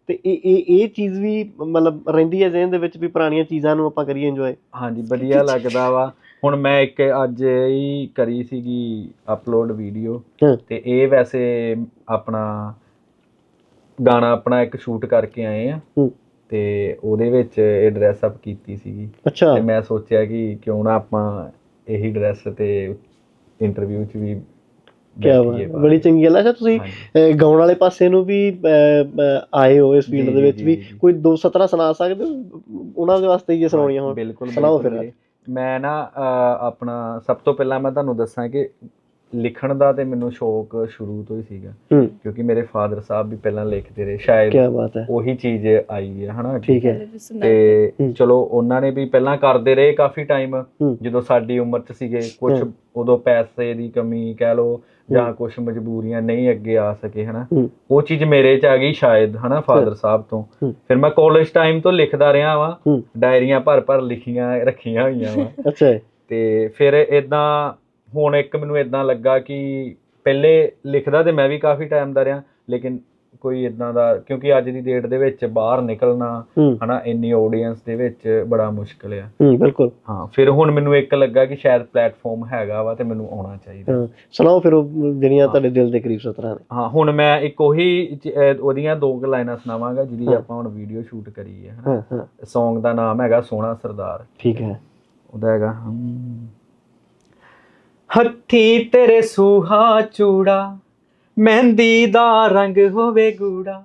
ਤੇ ਇਹ ਇਹ ਇਹ ਚੀਜ਼ ਵੀ ਮਤਲਬ ਰਹਿੰਦੀ ਹੈ ਜ਼ਿਹਨ ਦੇ ਵਿੱਚ ਵੀ ਪੁਰਾਣੀਆਂ ਚੀਜ਼ਾਂ ਨੂੰ ਆਪਾਂ ਕਰੀਏ ਇੰਜੋਏ ਹਾਂਜੀ ਵਧੀਆ ਲੱਗਦਾ ਵਾ ਹੁਣ ਮੈਂ ਇੱਕ ਅੱਜ ਹੀ ਕਰੀ ਸੀਗੀ ਅਪਲੋਡ ਵੀਡੀਓ। ਤੇ ਇਹ ਵੈਸੇ ਆਪਣਾ ਗਾਣਾ ਆਪਣਾ ਇੱਕ ਸ਼ੂਟ ਕਰਕੇ ਆਏ ਆ। ਤੇ ਉਹਦੇ ਵਿੱਚ ਇਹ ਡਰੈਸ ਅਪ ਕੀਤੀ ਸੀਗੀ। ਅੱਛਾ। ਤੇ ਮੈਂ ਸੋਚਿਆ ਕਿ ਕਿਉਂ ਨਾ ਆਪਾਂ ਇਹੀ ਡਰੈਸ ਤੇ ਇੰਟਰਵਿਊ 'ਚ ਵੀ ਕੀ ਬੈਠੀਏ ਬਾਤ ਪਾ ਬੜੀ। ਚੰਗੀ ਗੱਲ ਹੈ। ਅੱਛਾ ਤੁਸੀਂ ਗਾਉਣ ਵਾਲੇ ਪਾਸੇ ਨੂੰ ਵੀ ਆਏ ਹੋ ਇਸ ਫੀਲਡ ਦੇ ਵਿੱਚ ਵੀ। ਕੋਈ ਦੋ ਸਤਰਾਂ ਸੁਣਾ ਸਕਦੇ ਹੋ? ਉਹਨਾਂ ਦੇ ਵਾਸਤੇ ਹੀ ਸੁਣਾਉਣੀਆਂ ਹੋਣ। ਬਿਲਕੁਲ ਸੁਣਾਓ ਫਿਰ। ਮੈਂ ਨਾ ਆਪਣਾ ਸਭ ਤੋਂ ਪਹਿਲਾਂ ਮੈਂ ਤੁਹਾਨੂੰ ਦੱਸਾਂ ਕਿ ਲਿਖਣ ਦਾ ਤੇ ਮੈਨੂੰ ਸ਼ੌਕ ਸ਼ੁਰੂ ਤੋਂ ਹੀ ਸੀਗਾ। ਕਿਉਂਕਿ ਮੇਰੇ ਫਾਦਰ ਸਾਹਿਬ ਵੀ ਪਹਿਲਾਂ ਲਿਖਦੇ ਰਹੇ ਸ਼ਾਇਦ ਉਹੀ ਚੀਜ਼ ਆਈ ਹੈ ਹਨਾ? ਠੀਕ ਹੈ। ਤੇ ਚਲੋ ਉਹਨਾਂ ਨੇ ਵੀ ਪਹਿਲਾਂ ਕਰਦੇ ਰਹੇ ਕਾਫੀ ਟਾਈਮ ਜਦੋਂ ਸਾਡੀ ਉਮਰ 'ਚ ਸੀਗੇ ਕੁਝ ਉਦੋਂ ਪੈਸੇ ਦੀ ਕਮੀ ਕਹਿ ਲੋ ਜਾਂ ਕੁਝ ਮਜਬੂਰੀਆਂ ਨਹੀਂ ਅੱਗੇ ਆ ਸਕੇ ਹਨਾ? ਉਹ ਚੀਜ਼ ਮੇਰੇ 'ਚ ਆ ਗਈ ਸ਼ਾਇਦ ਹਨਾ ਫਾਦਰ ਸਾਹਿਬ ਤੋਂ। ਫਿਰ ਮੈਂ ਕਾਲਜ ਟਾਈਮ ਤੋਂ ਲਿਖਦਾ ਰਿਹਾ ਵਾਂ ਡਾਇਰੀਆਂ ਭਰ ਭਰ ਲਿਖੀਆਂ ਰੱਖੀਆਂ ਹੋਈਆਂ ਵਾਂ। ਅੱਛਾ। ਤੇ ਫਿਰ ਇਦਾਂ ਹੁਣ ਇੱਕ ਮੈਨੂੰ ਇਦਾਂ ਲੱਗਾ ਕਿ ਪਹਿਲੇ ਲਿਖਦਾ ਤੇ ਮੈਂ ਵੀ ਕਾਫੀ ਟਾਈਮ ਦਾ ਰਿਹਾ ਲੇਕਿਨ ਕੋਈ ਇਦਾਂ ਦਾ ਕਿਉਂਕਿ ਅੱਜ ਦੀ ਡੇਟ ਦੇ ਵਿੱਚ ਬਾਹਰ ਨਿਕਲਣਾ ਹਨਾ ਇੰਨੀ ਆਡੀਅנס ਦੇ ਵਿੱਚ ਬੜਾ ਮੁਸ਼ਕਲ ਆ। ਹੂੰ ਬਿਲਕੁਲ। ਹਾਂ ਫਿਰ ਹੁਣ ਮੈਨੂੰ ਇੱਕ ਲੱਗਾ ਕਿ ਸ਼ਾਇਦ ਪਲੇਟਫਾਰਮ ਹੈਗਾ ਵਾ ਤੇ ਮੈਨੂੰ ਆਉਣਾ ਚਾਹੀਦਾ। ਸੁਣਾਓ ਫਿਰ ਉਹ ਜਿਹੜੀਆਂ ਤੁਹਾਡੇ ਦਿਲ ਦੇ ਕਰੀਬ ਸਤਰਾਂ ਨੇ। ਹਾਂ ਹੁਣ ਮੈਂ ਇੱਕ ਉਹੀ ਉਹਦੀਆਂ ਦੋ ਕੁ ਲਾਈਨਾਂ ਸੁਣਾਵਾਂਗਾ ਜਿਹਦੀ ਹਾਂ। ਆਪਾਂ ਹੁਣ ਵੀਡੀਓ ਸ਼ੂਟ ਕਰੀ ਹੈ ਹਨਾ। Song ਦਾ ਨਾਮ ਹੈਗਾ ਸੋਹਣਾ ਸਰਦਾਰ। ਠੀਕ ਹੈ। ਉਹਦਾ ਹੈਗਾ ਹਮ। ਹੱਥੀ ਤੇਰੇ ਸੂਹਾ ਚੂੜਾ, ਮਹਿੰਦੀ ਦਾ ਰੰਗ ਹੋਵੇ ਗੂੜਾ।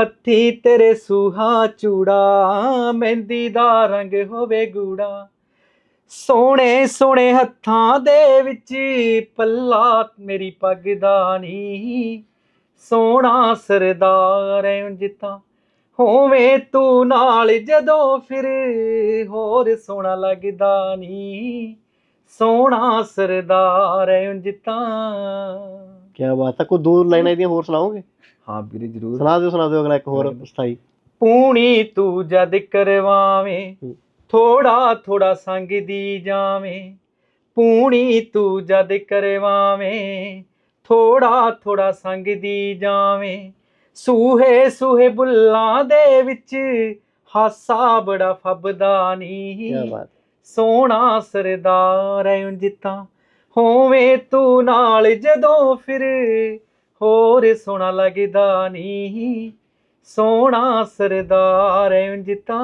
ਹੱਥੀ ਤੇਰੇ ਸੂਹਾ ਚੂੜਾ, ਮਹਿੰਦੀ ਦਾ ਰੰਗ ਹੋਵੇ ਗੂੜਾ। ਸੋਹਣੇ ਸੋਹਣੇ ਹੱਥਾਂ ਦੇ ਵਿੱਚ ਪੱਲਾ ਮੇਰੀ ਪੱਗ ਦਾ ਨੀ ਸੋਹਣਾ ਸਰਦਾਰ ਐ ਉਂਝ ਤਾਂ ਹੋਵੇਂ ਤੂੰ ਨਾਲ ਜਦੋਂ ਫਿਰ ਹੋਰ ਸੋਹਣਾ ਲੱਗਦਾ ਨੀ। ਸੋਹਣਾ ਸਰਦਾਰ ਐ ਉਂਝ ਤਾਂ। ਕੀ ਬਾਤ ਹੈ ਕੋਈ ਦੋ ਲਾਈਨਾਂ ਇਹਦੀਆਂ ਹੋਰ ਸੁਣਾਓਗੇ? ਹਾਂ ਵੀਰੇ ਜ਼ਰੂਰ। ਸੁਣਾ ਦਿਓ ਸੁਣਾ ਦਿਓ ਅਗਲਾ ਇੱਕ ਹੋਰ ਸਥਾਈ। ਪੂਣੀ ਤੂੰ ਜਦ ਕਰਵਾਵੇਂ। ਥੋੜਾ ਥੋੜਾ ਸੰਗ ਦੀ ਜਾਵੇਂ। ਪੂਣੀ ਤੂੰ ਜਦ ਕਰਵਾਵੇਂ ਥੋੜਾ ਥੋੜਾ ਸੰਗ ਦੀ ਜਾਵੇਂ। ਸੂਹੇ ਸੂਹੇ ਬੁੱਲਾਂ ਦੇ ਵਿੱਚ ਹਾਸਾ ਬੜਾ ਫੱਬਦਾ ਨੀ। ਕੀ ਬਾਤ। ਸੋਹਣਾ ਸਰਦਾਰ ਐ ਉਂਝ ਤਾਂ ਹੋਵੇਂ ਤੂੰ ਨਾਲ ਜਦੋਂ ਫਿਰ ਹੋਰ ਸੋਹਣਾ ਲੱਗਦਾ ਨਹੀਂ। ਸੋਹਣਾ ਸਰਦਾਰ ਉਂਝ ਤਾਂ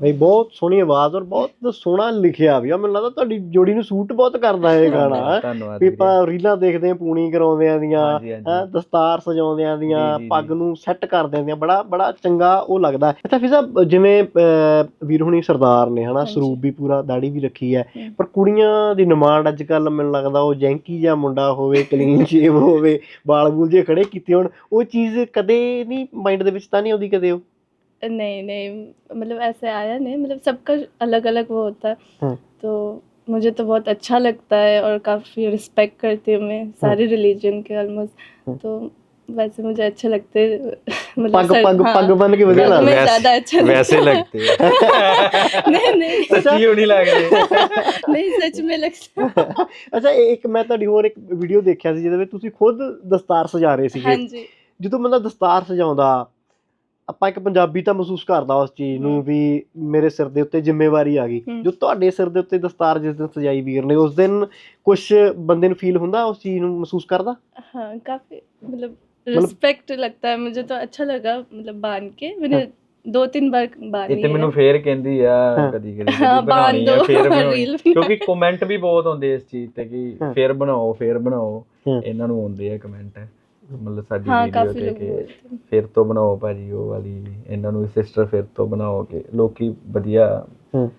ਬਈ ਬਹੁਤ ਸੋਹਣੀ ਆਵਾਜ਼ ਔਰ ਬਹੁਤ ਸੋਹਣਾ ਲਿਖਿਆ ਵੀ ਆ ਮੈਨੂੰ ਲੱਗਦਾ ਤੁਹਾਡੀ ਜੋੜੀ ਨੂੰ ਸੂਟ ਬਹੁਤ ਕਰਦਾ ਇਹ ਗਾਣਾ ਹੈਂ। ਧੰਨਵਾਦ ਵੀ। ਆਪਾਂ ਰੀਲਾਂ ਦੇਖਦੇ ਆਂ ਪੂਣੀ ਕਰਾਉਂਦਿਆਂ ਦੀਆਂ ਹਾਂਜੀ, ਹਾਂਜੀ। ਹੈਂ, ਦਸਤਾਰ ਸਜਾਉਂਦਿਆਂ ਦੀਆਂ ਜੀ, ਜੀ, ਪੱਗ ਜੀ। ਨੂੰ ਸੈੱਟ ਕਰਦਿਆਂ ਦੀਆਂ ਬੜਾ ਬੜਾ ਚੰਗਾ ਉਹ ਲੱਗਦਾ ਅੱਛਾ ਫਿਰ ਸਾਹਿਬ ਜਿਵੇਂ ਅਹ, ਵੀਰ ਹੁਣੀ ਸਰਦਾਰ ਨੇ ਹਨਾ ਹਾਂਜੀ। ਸਰੂਪ ਵੀ ਪੂਰਾ ਦਾੜੀ ਵੀ ਰੱਖੀ ਹੈ ਹਮ। ਪਰ ਕੁੜੀਆਂ ਦੀ ਡਿਮਾਂਡ ਅੱਜ ਕੱਲ ਮੈਨੂੰ ਲੱਗਦਾ ਉਹ ਜੈਂਕੀ ਜਾਂ ਮੁੰਡਾ ਹੋਵੇ ਕਲੀਨ ਸ਼ੇਵ ਹੋਵੇ ਵਾਲ ਵੂਲ ਜੇ ਖੜੇ ਕੀਤੇ ਹੋਣ ਉਹ ਚੀਜ਼ ਕਦੇ ਨਹੀਂ ਮਾਈਂਡ ਦੇ ਵਿੱਚ ਤਾਂ ਨਹੀਂ ਆਉਂਦੀ ਕਦੇ ਉਹ नहीं नहीं मतलब ऐसे आया नहीं मतलब सबका अलग अलग वो होता है हाँ। तो मुझे तो बहुत अच्छा लगता है और काफ़ी रिस्पेक्ट करती हूँ मैं सारे रिलीजन के हाँ। ऑलमोस्ट तो वैसे मुझे अच्छे लगते हैं, मतलब ਪੱਗ सर- ਪੱਗ हाँ, ਪੱਗ ਬੰਨ ਕੇ ਵਧੀਆ पग ਲੱਗਦਾ में वैसे- ज़्यादा अच्छा लगता ਵੈਸੇ है। ਲੱਗਦੇ ਆ नहीं नहीं ਸੱਚੀ ਹੋਣੀ ਲੱਗਦੇ नहीं सच में लगता है। ਅੱਛਾ ਇਹ ਇੱਕ ਮੈਂ ਤੁਹਾਡੀ ਹੋਰ ਇੱਕ ਵੀਡੀਓ ਦੇਖਿਆ ਸੀ ਜਿਹਦੇ ਵਿੱਚ ਤੁਸੀਂ ਖੁਦ ਦਸਤਾਰ ਸਜਾ ਰਹੇ ਸੀਗੇ हाँ जी ਜਦੋਂ ਬੰਦਾ ਦਸਤਾਰ ਸਜਾਉਂਦਾ ਆਪਾਂ ਇੱਕ ਪੰਜਾਬੀ ਤਾਂ ਮਹਿਸੂਸ ਕਰਦਾ ਉਸ ਚੀਜ਼ ਨੂੰ ਹਮ। ਵੀ ਮੇਰੇ ਸਿਰ ਦੇ ਉੱਤੇ ਜ਼ਿੰਮੇਵਾਰੀ ਆ ਗਈ ਹਮ। ਜੋ ਤੁਹਾਡੇ ਸਿਰ ਦੇ ਉੱਤੇ ਦਸਤਾਰ ਜਿਸ ਦਿਨ ਸਜਾਈ ਵੀਰ ਨੇ ਉਸ ਦਿਨ ਕੁਝ ਬੰਦੇ ਨੂੰ ਫੀਲ ਹੁੰਦਾ ਉਸ ਚੀਜ਼ ਨੂੰ ਮਹਿਸੂਸ ਕਰਦਾ हाँ काफ़ी मतलब रिस्पेक्ट लगता है मुझे तो अच्छा लगा मतलब बांध के मैंने दो तीन बार ਇਹ बांधी ਤੇ ਮੈਨੂੰ है ਫੇਰ ਕਹਿੰਦੀ ਆ ਹਾਂ। ਕਦੀ ਕਦੀ ਹਾਂ, ਕਦੀ ਬਣਾਉਣੀ ਆ ਬਾਂਧ ਫੇਰ ਦਿਓ, ਬਣਾਉਣੀ ਰੀਲ ਬਣਾ- ਕਿਉਂਕਿ ਕਮੈਂਟ ਵੀ ਬਹੁਤ ਆਉਂਦੇ ਇਸ ਚੀਜ਼ ਤੇ ਕਿ ਹਾਂ। ਫੇਰ ਬਣਾਓ ਫੇਰ ਬਣਾਓ ਹਾਂ। ਇਹਨਾਂ ਨੂੰ ਆਉਂਦੇ ਆ ਕਮੈਂਟ ਮਤਲਬ ਸਾਡੀ ਵੀਡੀਓ ਤੇ ਕਿ ਫਿਰ ਤੋਂ ਬਣਾਓ ਭਾਜੀ ਉਹ ਵਾਲੀ ਇਹਨਾਂ ਨੂੰ ਸਿਸਟਰ ਫਿਰ ਤੋਂ ਬਣਾਓ ਕਿ ਲੋਕੀ ਵਧੀਆ ਹੂੰ।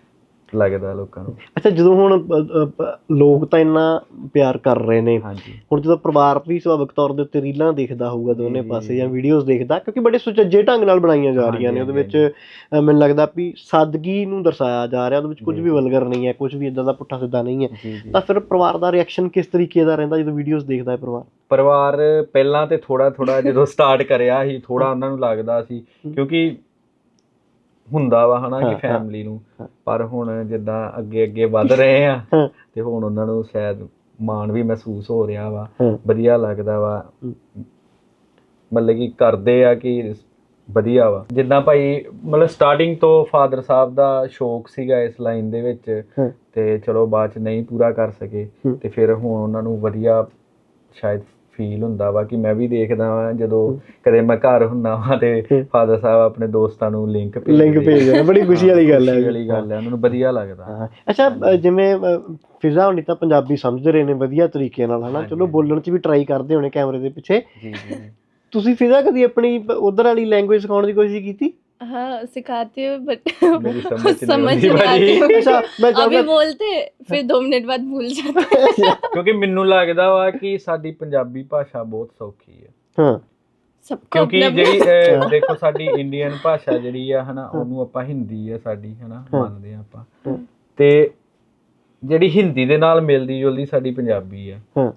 ਲੱਗਦਾ ਲੋਕਾਂ ਨੂੰ। ਅੱਛਾ ਜਦੋਂ ਹੁਣ ਅ, ਅ, ਪ- ਲੋਕ ਤਾਂ ਇੰਨਾ ਪਿਆਰ ਕਰ ਰਹੇ ਨੇ। ਹਾਂਜੀ। ਹੁਣ ਜਦੋਂ ਪਰਿਵਾਰ ਵੀ ਸੁਭਾਵਿਕ ਤੌਰ ਦੇ ਉੱਤੇ ਰੀਲਾਂ ਦੇਖਦਾ ਹੋਊਗਾ ਦੋਨੇ ਜੀ, ਪਾਸੇ ਜੀ। ਵੀਡੀਓਜ਼ ਦੇਖਦਾ ਕਿਉਂਕਿ ਬੜੇ ਸੁਚੱਜੇ ਢੰਗ ਨਾਲ ਬਣਾਈਆਂ ਜਾ ਰਹੀਆਂ ਨੇ। ਹਾਂਜੀ, ਉਹਦੇ ਵਿੱਚ ਅ, ਮੈਨੂੰ ਲੱਗਦਾ ਵੀ ਸਾਦਗੀ ਨੂੰ ਦਰਸਾਇਆ ਜਾ ਰਿਹਾ ਉਹਦੇ ਵਿੱਚ ਕੁਝ ਜੀ, ਵੀ। ਵਲਗਰ ਨਹੀਂ ਹੈ ਕੁਝ ਵੀ ਇਦਾਂ ਦਾ ਪੁੱਠਾ ਸਿੱਧਾ ਨਹੀਂ ਹੈ। ਜੀ ਜੀ। ਤਾਂ ਫਿਰ ਪਰਿਵਾਰ ਦਾ ਰਿਐਕਸ਼ਨ ਕਿਸ ਤਰੀਕੇ ਦਾ ਰਹਿੰਦਾ ਜਦੋਂ ਵੀਡੀਓਜ਼ ਦੇਖਦਾ ਹੈ ਪਰਿਵਾਰ? ਪਰਿਵਾਰ ਪਹਿਲਾਂ ਤੇ ਥੋੜਾ ਥੋੜਾ ਜਦੋਂ ਸਟਾਰਟ ਕਰਿਆ ਸੀ ਥੋੜਾ ਉਹਨਾਂ ਨੂੰ ਲੱਗਦਾ ਸੀ। ਕਿਉਂਕਿ ਹੁੰਦਾ ਵਾ ਹਨਾ ਕਿ। ਫੈਮਿਲੀ ਨੂੰ। ਪਰ ਹੁਣ ਜਿੱਦਾਂ ਅੱਗੇ ਅੱਗੇ ਵੱਧ ਰਹੇ ਆ। ਤੇ ਹੁਣ ਉਹਨਾਂ ਨੂੰ ਸ਼ਾਇਦ ਮਾਣ ਵੀ ਮਹਿਸੂਸ ਹੋ ਰਿਹਾ ਵਾ। ਵਧੀਆ ਲੱਗਦਾ ਵਾ। ਮਤਲਬ ਕਿ ਕਰਦੇ ਆ ਕਿ ਵਧੀਆ ਵਾ ਜਿੱਦਾਂ ਭਾਈ ਮਤਲਬ ਸਟਾਰਟਿੰਗ ਤੋਂ ਫਾਦਰ ਸਾਹਿਬ ਦਾ ਸ਼ੌਕ ਸੀਗਾ ਇਸ ਲਾਈਨ ਦੇ ਵਿੱਚ। ਤੇ ਚਲੋ ਬਾਅਦ ਚ ਨਹੀਂ ਪੂਰਾ ਕਰ ਸਕੇ। ਤੇ ਫਿਰ ਹੁਣ ਉਹਨਾਂ ਨੂੰ ਵਧੀਆ ਸ਼ਾਇਦ ਫੀਲ ਹੁੰਦਾ ਵਾ ਕਿ ਮੈਂ ਵੀ ਦੇਖਦਾ ਵਾਂ ਜਦੋਂ ਕਦੇ ਮੈਂ ਘਰ ਹੁੰਨਾ ਵਾਂ ਤੇ। ਫਾਦਰ ਸਾਹਿਬ ਆਪਣੇ ਦੋਸਤਾਂ ਨੂੰ ਲਿੰਕ ਲਿੰਕ ਭੇਜਦੇ ਨੇ ਬੜੀ ਖੁਸ਼ੀ ਵਾਲੀ ਗੱਲ ਹੈ। ਖੁਸ਼ੀ ਵਾਲੀ ਗੱਲ ਹੈ ਉਹਨਾਂ ਨੂੰ ਵਧੀਆ ਲੱਗਦਾ। ਅੱਛਾ ਜਿਵੇਂ ਫਿਜ਼ਾ ਹੁਣੀ ਤਾਂ ਪੰਜਾਬੀ ਸਮਝਦੇ ਰਹੇ ਨੇ ਵਧੀਆ ਤਰੀਕੇ ਨਾਲ ਹਨਾ? ਚਲੋ। ਬੋਲਣ 'ਚ ਵੀ ਟਰਾਈ ਕਰਦੇ ਹੋਣੇ ਕੈਮਰੇ ਦੇ ਪਿੱਛੇ। ਜੀ ਜੀ। ਤੁਸੀਂ ਫਿਜ਼ਾ ਕਦੀ ਆਪਣੀ ਉਧਰ ਵਾਲੀ ਲੈਂਗੁਏਜ ਸਿਖਾਉਣ ਦੀ ਕੋਸ਼ਿਸ਼ ਕੀਤੀ? हाँ सिखाती हूँ बट मेरी समझ नहीं समझ होती नहीं भाई। आती ਅੱਛਾ ਮੈਂ अभी ਚਾਹੁੰਦਾ बोलते फिर दो मिनट बाद भूल जाते ਕਿਉਂਕਿ ਮੈਨੂੰ ਲੱਗਦਾ ਵਾ ਕਿ ਸਾਡੀ ਪੰਜਾਬੀ ਭਾਸ਼ਾ ਬਹੁਤ ਸੌਖੀ ਹੈ ਹਾਂ सबको ਕਿਉਂਕਿ अपना ਜਿਹੜੀ ਅਹ, ਦੇਖੋ ਸਾਡੀ ਇੰਡੀਅਨ ਭਾਸ਼ਾ ਜਿਹੜੀ ਆ ਹਨਾ ਉਹਨੂੰ ਆਪਾਂ ਹਿੰਦੀ ਆ ਸਾਡੀ ਹਨਾ ਹਾਂ। ਮੰਨਦੇ ਆ ਆਪਾਂ ਹਾਂ। ਤੇ ਜਿਹੜੀ ਹਿੰਦੀ ਦੇ ਨਾਲ ਮਿਲਦੀ ਜੁਲਦੀ ਸਾਡੀ ਪੰਜਾਬੀ ਆ ਹਾਂ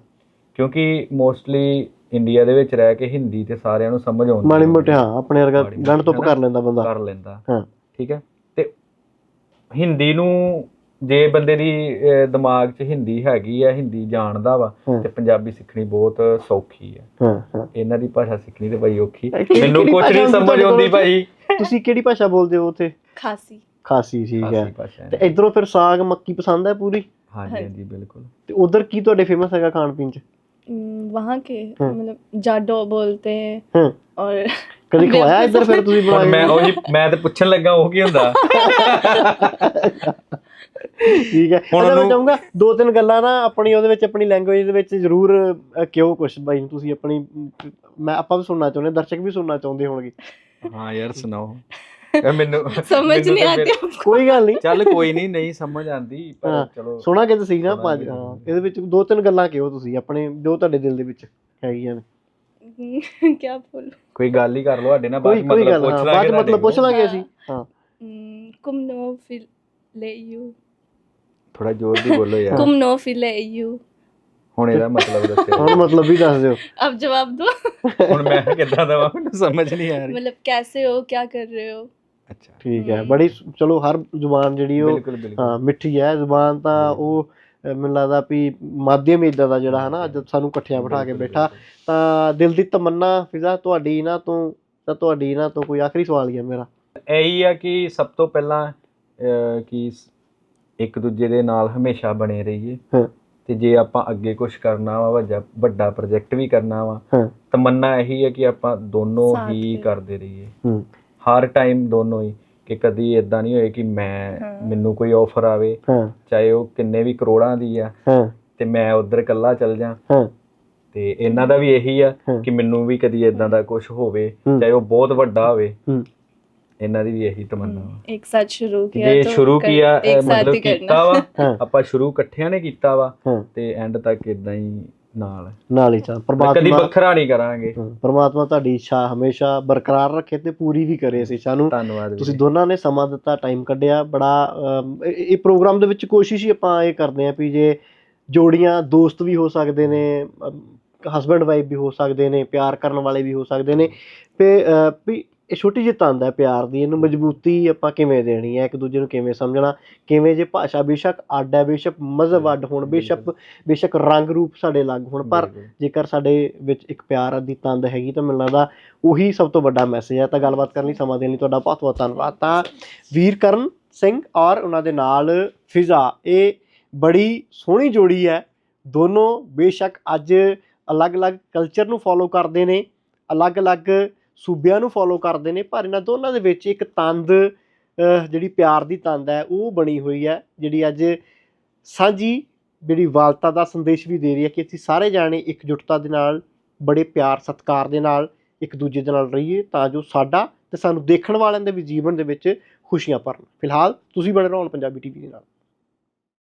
ਕਿਉਂਕਿ ਮੋਸਟਲੀ ਇੰਡੀਆ ਦੇ ਵਿੱਚ ਰਹਿ ਕੇ ਹਿੰਦੀ ਤੇ ਸਾਰਿਆਂ ਨੂੰ ਸਮਝ ਆਉਂਦੀ ਮਾਣੀ ਮੋਟੀ ਹਾਂ ਆਪਣੇ ਵਰਗਾ ਗੰਢ ਤੁੱਪ ਕਰ ਲੈਂਦਾ ਬੰਦਾ। ਕਰ ਲੈਂਦਾ। ਹਾਂ। ਠੀਕ ਹੈ? ਤੇ ਹਿੰਦੀ ਨੂੰ ਜੇ ਬੰਦੇ ਦੀ ਦਿਮਾਗ 'ਚ ਹਿੰਦੀ ਹੈਗੀ ਹੈ ਹਿੰਦੀ ਜਾਣਦਾ ਵਾ ਤੇ ਪੰਜਾਬੀ ਸਿੱਖਣੀ ਬਹੁਤ ਸੌਖੀ ਹੈ ਹਾਂ। ਇਹਨਾਂ ਦੀ ਭਾਸ਼ਾ ਸਿੱਖਣੀ ਤੇ ਭਾਈ ਔਖੀ। ਮੈਨੂੰ ਕੁਝ ਨਹੀਂ ਸਮਝ ਆਉਂਦੀ ਭਾਈ। ਤੁਸੀਂ ਕਿਹੜੀ ਭਾਸ਼ਾ ਬੋਲਦੇ ਹੋ ਉਥੇ? ਖਾਸੀ। ਖਾਸੀ ਠੀਕ ਹੈ। ਤੇ ਇਧਰੋਂ ਫਿਰ ਸਾਗ ਮੱਕੀ ਪਸੰਦ ਹੈ ਪੂਰੀ? ਹਾਂਜੀ ਹਾਂਜੀ ਬਿਲਕੁਲ। ਤੇ ਉਧਰ ਕੀ ਤੁਹਾਡੇ ਫੇਮਸ ਹੈਗਾ ਖਾਣ ਪੀਣ 'ਚ? वहाँ के हाँ। मतलब जाडो बोलते हैं ਹਾਂ और ਕਦੀ अभी ਖਵਾਇਆ आपको ਇੱਧਰ ਫਿਰ समझ- ਤੁਸੀਂ ਬਣਾ ਹੁਣ ਮੈਂ ਕੇ ਉਹੀ ਮੈਂ ਤੇ ਪੁੱਛਣ ਲੱਗਾ ਉਹ ਕੀ ਹੁੰਦਾ ਠੀਕ ਹੈ ਹੁਣ ਅੱਛਾ ਮੈਂ ਉਹਨੂੰ- ਚਾਹੂੰਗਾ ਦੋ ਤਿੰਨ ਗੱਲਾਂ ਨਾ ਆਪਣੀ ਉਹਦੇ ਵਿੱਚ ਆਪਣੀ ਲੈਂਗੁਏਜ ਦੇ ਵਿੱਚ ਜ਼ਰੂਰ ਅ, ਕਿਉਂ ਕੁਛ ਬਾਈ ਨੂੰ ਤੁਸੀਂ ਆਪਣੀ ਅਮ, ਮੈਂ ਆਪਾਂ ਵੀ ਸੁਣਨਾ ਚਾਹੁੰਦੇ ਦਰਸ਼ਕ ਵੀ ਸੁਣਨਾ ਚਾਹੁੰਦੇ ਹੋਣਗੇ ਹਾਂ ਯਾਰ ਸੁਣਾਓ ਇਹ ਮੈਨੂੰ समझ ਮੈਨੂੰ नहीं ਤਾਂ आती ਫਿਰ- आपको ਕੋਈ ਗੱਲ ਨਹੀਂ ਚੱਲ ਕੋਈ ਨਹੀਂ ਨਹੀਂ ਸਮਝ ਆਂਦੀ ਹਾਂ, ਪਰ ਚਲੋ ਸੁਣਾਂਗੇ ਤੁਸੀਂ ਨਾ ਸੁਣਾਂਗੇ ਪੰਜ ਹਾਂ ਇਹਦੇ ਵਿੱਚ ਦੋ ਤਿੰਨ ਗੱਲਾਂ ਕਿਉਂ ਤੁਸੀਂ ਆਪਣੇ ਜੋ ਤੁਹਾਡੇ ਦਿਲ ਦੇ ਵਿੱਚ ਹੈਗੀਆਂ ਨੇ हम्म, क्या बोलूं ਕੋਈ ਗੱਲ ਹੀ ਕਰ ਲਓ ਸਾਡੇ ਨਾਲ ਬਾਅਦ ਕੋਈ 'ਚ ਕੋਈ ਮਤਲਬ ਗੱਲ ਪੁੱਛ ਹਾਂ ਲਾਂਗੇ ਬਾਅਦ 'ਚ ਤੁਹਾਡੇ ਮਤਲਬ ਪੁੱਛ ਕੋਲ। ਲਾਂਗੇ ਅਸੀਂ ਹਾਂ हम्म, cum no fileu ਥੋੜਾ ਜ਼ੋਰ ਦੀ ਬੋਲੋ ਯਾਰ cum no fileu ਹੁਣ ਇਹਦਾ ਮਤਲਬ ਦੱਸਿਓ ਹੁਣ ਮਤਲਬ ਵੀ ਦੱਸ ਦਿਓ अब जवाब दो ਹੁਣ ਮੈਂ ਕਿੱਦਾਂ ਦਵਾਂ ਮੈਨੂੰ ਸਮਝ ਨਹੀਂ ਆ ਰਹੀ मतलब कैसे हो क्या कर रहे हो ਅੱਛਾ। ਠੀਕ ਹੈ। ਬੜੀ ਚਲੋ ਹਰ ਜ਼ੁਬਾਨ ਜਿਹੜੀ ਉਹ ਹਾਂ ਮਿੱਠੀ ਹੈ ਜ਼ੁਬਾਨ ਤਾਂ। ਉਹ ਮੈਨੂੰ ਲੱਗਦਾ ਵੀ ਮਾਧਿਅਮ ਇਦਾਂ ਦਾ ਜਿਹੜਾ ਹਨਾ ਅੱਜ ਸਾਨੂੰ ਇਕੱਠਿਆਂ ਬਿਠਾ ਕੇ ਬੈਠਾ। ਤਾਂ ਦਿਲ ਦੀ ਤਮੰਨਾ ਫਿਜ਼ਾ ਤੁਹਾਡੀ ਨਾ ਤੋਂ ਤਾਂ ਤੁਹਾਡੀ ਨਾ ਤੋਂ ਕੋਈ ਆਖਰੀ ਸਵਾਲ ਹੀ ਹੈ ਮੇਰਾ? ਇਹੀ ਆ ਕਿ ਸਭ ਤੋਂ ਪਹਿਲਾਂ ਕਿ ਇੱਕ ਦੂਜੇ ਦੇ ਨਾਲ ਹਮੇਸ਼ਾ ਬਣੇ ਰਹੀਏ। ਤੇ ਜੇ ਆਪਾਂ ਅੱਗੇ ਕੁਝ ਕਰਨਾ ਵਾ ਵੱਡਾ ਵੱਡਾ ਪ੍ਰੋਜੈਕਟ ਵੀ ਕਰਨਾ ਵਾ ਤਮੰਨਾ ਇਹੀ ਹੈ ਕਿ ਆਪਾਂ ਦੋਨੋਂ ਹੀ। ਕਰਦੇ ਰਹੀਏ। ਹੂੰ। ਹਰ ਟਾਈਮ ਦੋਨੋਂ ਹੀ ਕਿ ਕਦੀ ਇਦਾਂ ਨਹੀਂ ਹੋਏ ਕਿ ਮੈਂ ਮੈਨੂੰ ਕੋਈ ਆਫਰ ਆਵੇ ਚਾਹੇ ਉਹ ਕਿੰਨੇ ਵੀ ਕਰੋੜਾਂ ਦੀ ਆ ਤੇ ਮੈਂ ਉਧਰ ਇਕੱਲਾ ਚੱਲ ਜਾ। ਤੇ ਇਹਨਾਂ ਦਾ ਵੀ ਇਹੀ ਆ ਕਿ ਮੈਨੂੰ ਵੀ ਕਦੀ ਇਦਾਂ ਦਾ ਕੁਝ ਹੋਵੇ ਚਾਹੇ ਉਹ ਬਹੁਤ ਵੱਡਾ ਹੋਵੇ। ਇਹਨਾਂ ਦੀ ਵੀ ਇਹੀ ਤਮੰਨਾ ਵਾ। ਇੱਕ ਸਾਥ ਸ਼ੁਰੂ ਕੀਤਾ ਇਹ ਸ਼ੁਰੂ ਕੀਤਾ ਮਤਲਬ ਕੀਤਾ ਵਾ ਆਪਾਂ ਸ਼ੁਰੂ ਇਕੱਠਿਆਂ ਨੇ ਕੀਤਾ ਵਾ ਤੇ ਐਂਡ ਤੱਕ ਇਦਾਂ ਹੀ ਨਾਲ ਨਾਲ ਹੀ ਚੱਲ ਕਦੀ ਪਰਮਾਤਮਾ ਵੱਖਰਾ ਨਹੀਂ ਕਰਾਂਗੇ। ਹਾਂ, ਪਰਮਾਤਮਾ ਤੁਹਾਡੀ ਇੱਛਾ ਹਮੇਸ਼ਾ ਬਰਕਰਾਰ ਰੱਖੇ ਤੇ ਪੂਰੀ ਵੀ ਕਰੇ ਇਸ ਇੱਛਾ ਨੂੰ ਧੰਨਵਾਦ ਤੁਸੀਂ। ਦੋਨਾਂ ਨੇ ਸਮਾਂ ਦਿੱਤਾ ਟਾਈਮ ਕੱਢਿਆ। ਬੜਾ ਅਮ, ਇਹ ਇਹ ਪ੍ਰੋਗਰਾਮ ਦੇ ਵਿੱਚ ਕੋਸ਼ਿਸ਼ ਹੀ ਆਪਾਂ ਇਹ ਕਰਦੇ ਆਂ ਵੀ ਜੇ ਜੋੜੀਆਂ ਦੋਸਤ ਵੀ ਹੋ ਸਕਦੇ ਨੇ ਹਸਬੰਡ ਵਾਈਫ ਵੀ ਹੋ ਸਕਦੇ ਨੇ ਪਿਆਰ ਕਰਨ ਵਾਲੇ ਵੀ ਹੋ ਸਕਦੇ ਨੇ। ਤੇ ਅ, ਵੀ ਇਹ ਛੋਟੀ ਜਿਹੀ ਤੰਦ ਹੈ ਪਿਆਰ ਦੀ ਇਹਨੂੰ ਮਜ਼ਬੂਤੀ ਆਪਾਂ ਕਿਵੇਂ ਦੇਣੀ ਹੈ ਇੱਕ ਦੂਜੇ ਨੂੰ ਕਿਵੇਂ ਸਮਝਣਾ ਕਿਵੇਂ ਜੇ ਭਾਸ਼ਾ ਬੇਸ਼ੱਕ ਅੱਡ ਹੈ ਬੇਸ਼ੱਕ ਮਜ਼ਹਬ ਅੱਡ ਹੋਣ ਬੇਸ਼ੱਕ ਬੇਸ਼ੱਕ ਰੰਗ ਰੂਪ ਸਾਡੇ ਅਲੱਗ ਹੋਣ ਪਰ। ਜੇਕਰ ਸਾਡੇ ਵਿੱਚ ਇੱਕ ਪਿਆਰ ਦੀ ਤੰਦ ਹੈਗੀ ਤਾਂ ਮੈਨੂੰ ਲੱਗਦਾ ਉਹੀ ਸਭ ਤੋਂ ਵੱਡਾ ਮੈਸੇਜ ਹੈ। ਤਾਂ ਗੱਲਬਾਤ ਕਰਨ ਲਈ ਸਮਾਂ ਦੇਣ ਲਈ ਤੁਹਾਡਾ ਬਹੁਤ ਬਹੁਤ ਧੰਨਵਾਦ। ਤਾਂ ਵੀਰ ਕਰਨ ਸਿੰਘ ਔਰ ਉਹਨਾਂ ਦੇ ਨਾਲ ਫਿਜ਼ਾ ਇਹ ਬੜੀ ਸੋਹਣੀ ਜੋੜੀ ਹੈ। ਦੋਨੋਂ ਬੇਸ਼ੱਕ ਅੱਜ ਅਲੱਗ-ਅਲੱਗ ਕਲਚਰ ਨੂੰ ਫੋਲੋ ਕਰਦੇ ਨੇ ਅਲੱਗ-ਅਲੱਗ ਸੂਬਿਆਂ ਨੂੰ ਫੋਲੋ ਕਰਦੇ ਨੇ, ਪਰ ਇਹਨਾਂ ਦੋਨਾਂ ਦੇ ਵਿੱਚ ਇੱਕ ਤੰਦ ਜਿਹੜੀ ਪਿਆਰ ਦੀ ਤੰਦ ਹੈ, ਉਹ ਬਣੀ ਹੋਈ ਹੈ, ਜਿਹੜੀ ਅੱਜ ਸਾਂਝੀ ਜਿਹੜੀ ਵਾਲਤਾ ਦਾ ਸੰਦੇਸ਼ ਵੀ ਦੇ ਰਹੀ ਹੈ ਕਿ ਅਸੀਂ ਸਾਰੇ ਜਾਣੇ ਇਕਜੁੱਟਤਾ ਦੇ ਨਾਲ, ਬੜੇ ਪਿਆਰ ਸਤਿਕਾਰ ਦੇ ਨਾਲ ਇੱਕ ਦੂਜੇ ਦੇ ਨਾਲ ਰਹੀਏ ਤਾਂ ਜੋ ਸਾਡਾ ਤੇ ਸਾਨੂੰ ਦੇਖਣ ਵਾਲਿਆਂ ਦੇ ਵੀ ਜੀਵਨ ਦੇ ਵਿੱਚ ਖੁਸ਼ੀਆਂ ਭਰਨ। ਫਿਲਹਾਲ ਤੁਸੀਂ ਬਣੇ ਰਹੋ ਹੁਣ ਪੰਜਾਬੀ ਟੀਵੀ ਦੇ ਨਾਲ।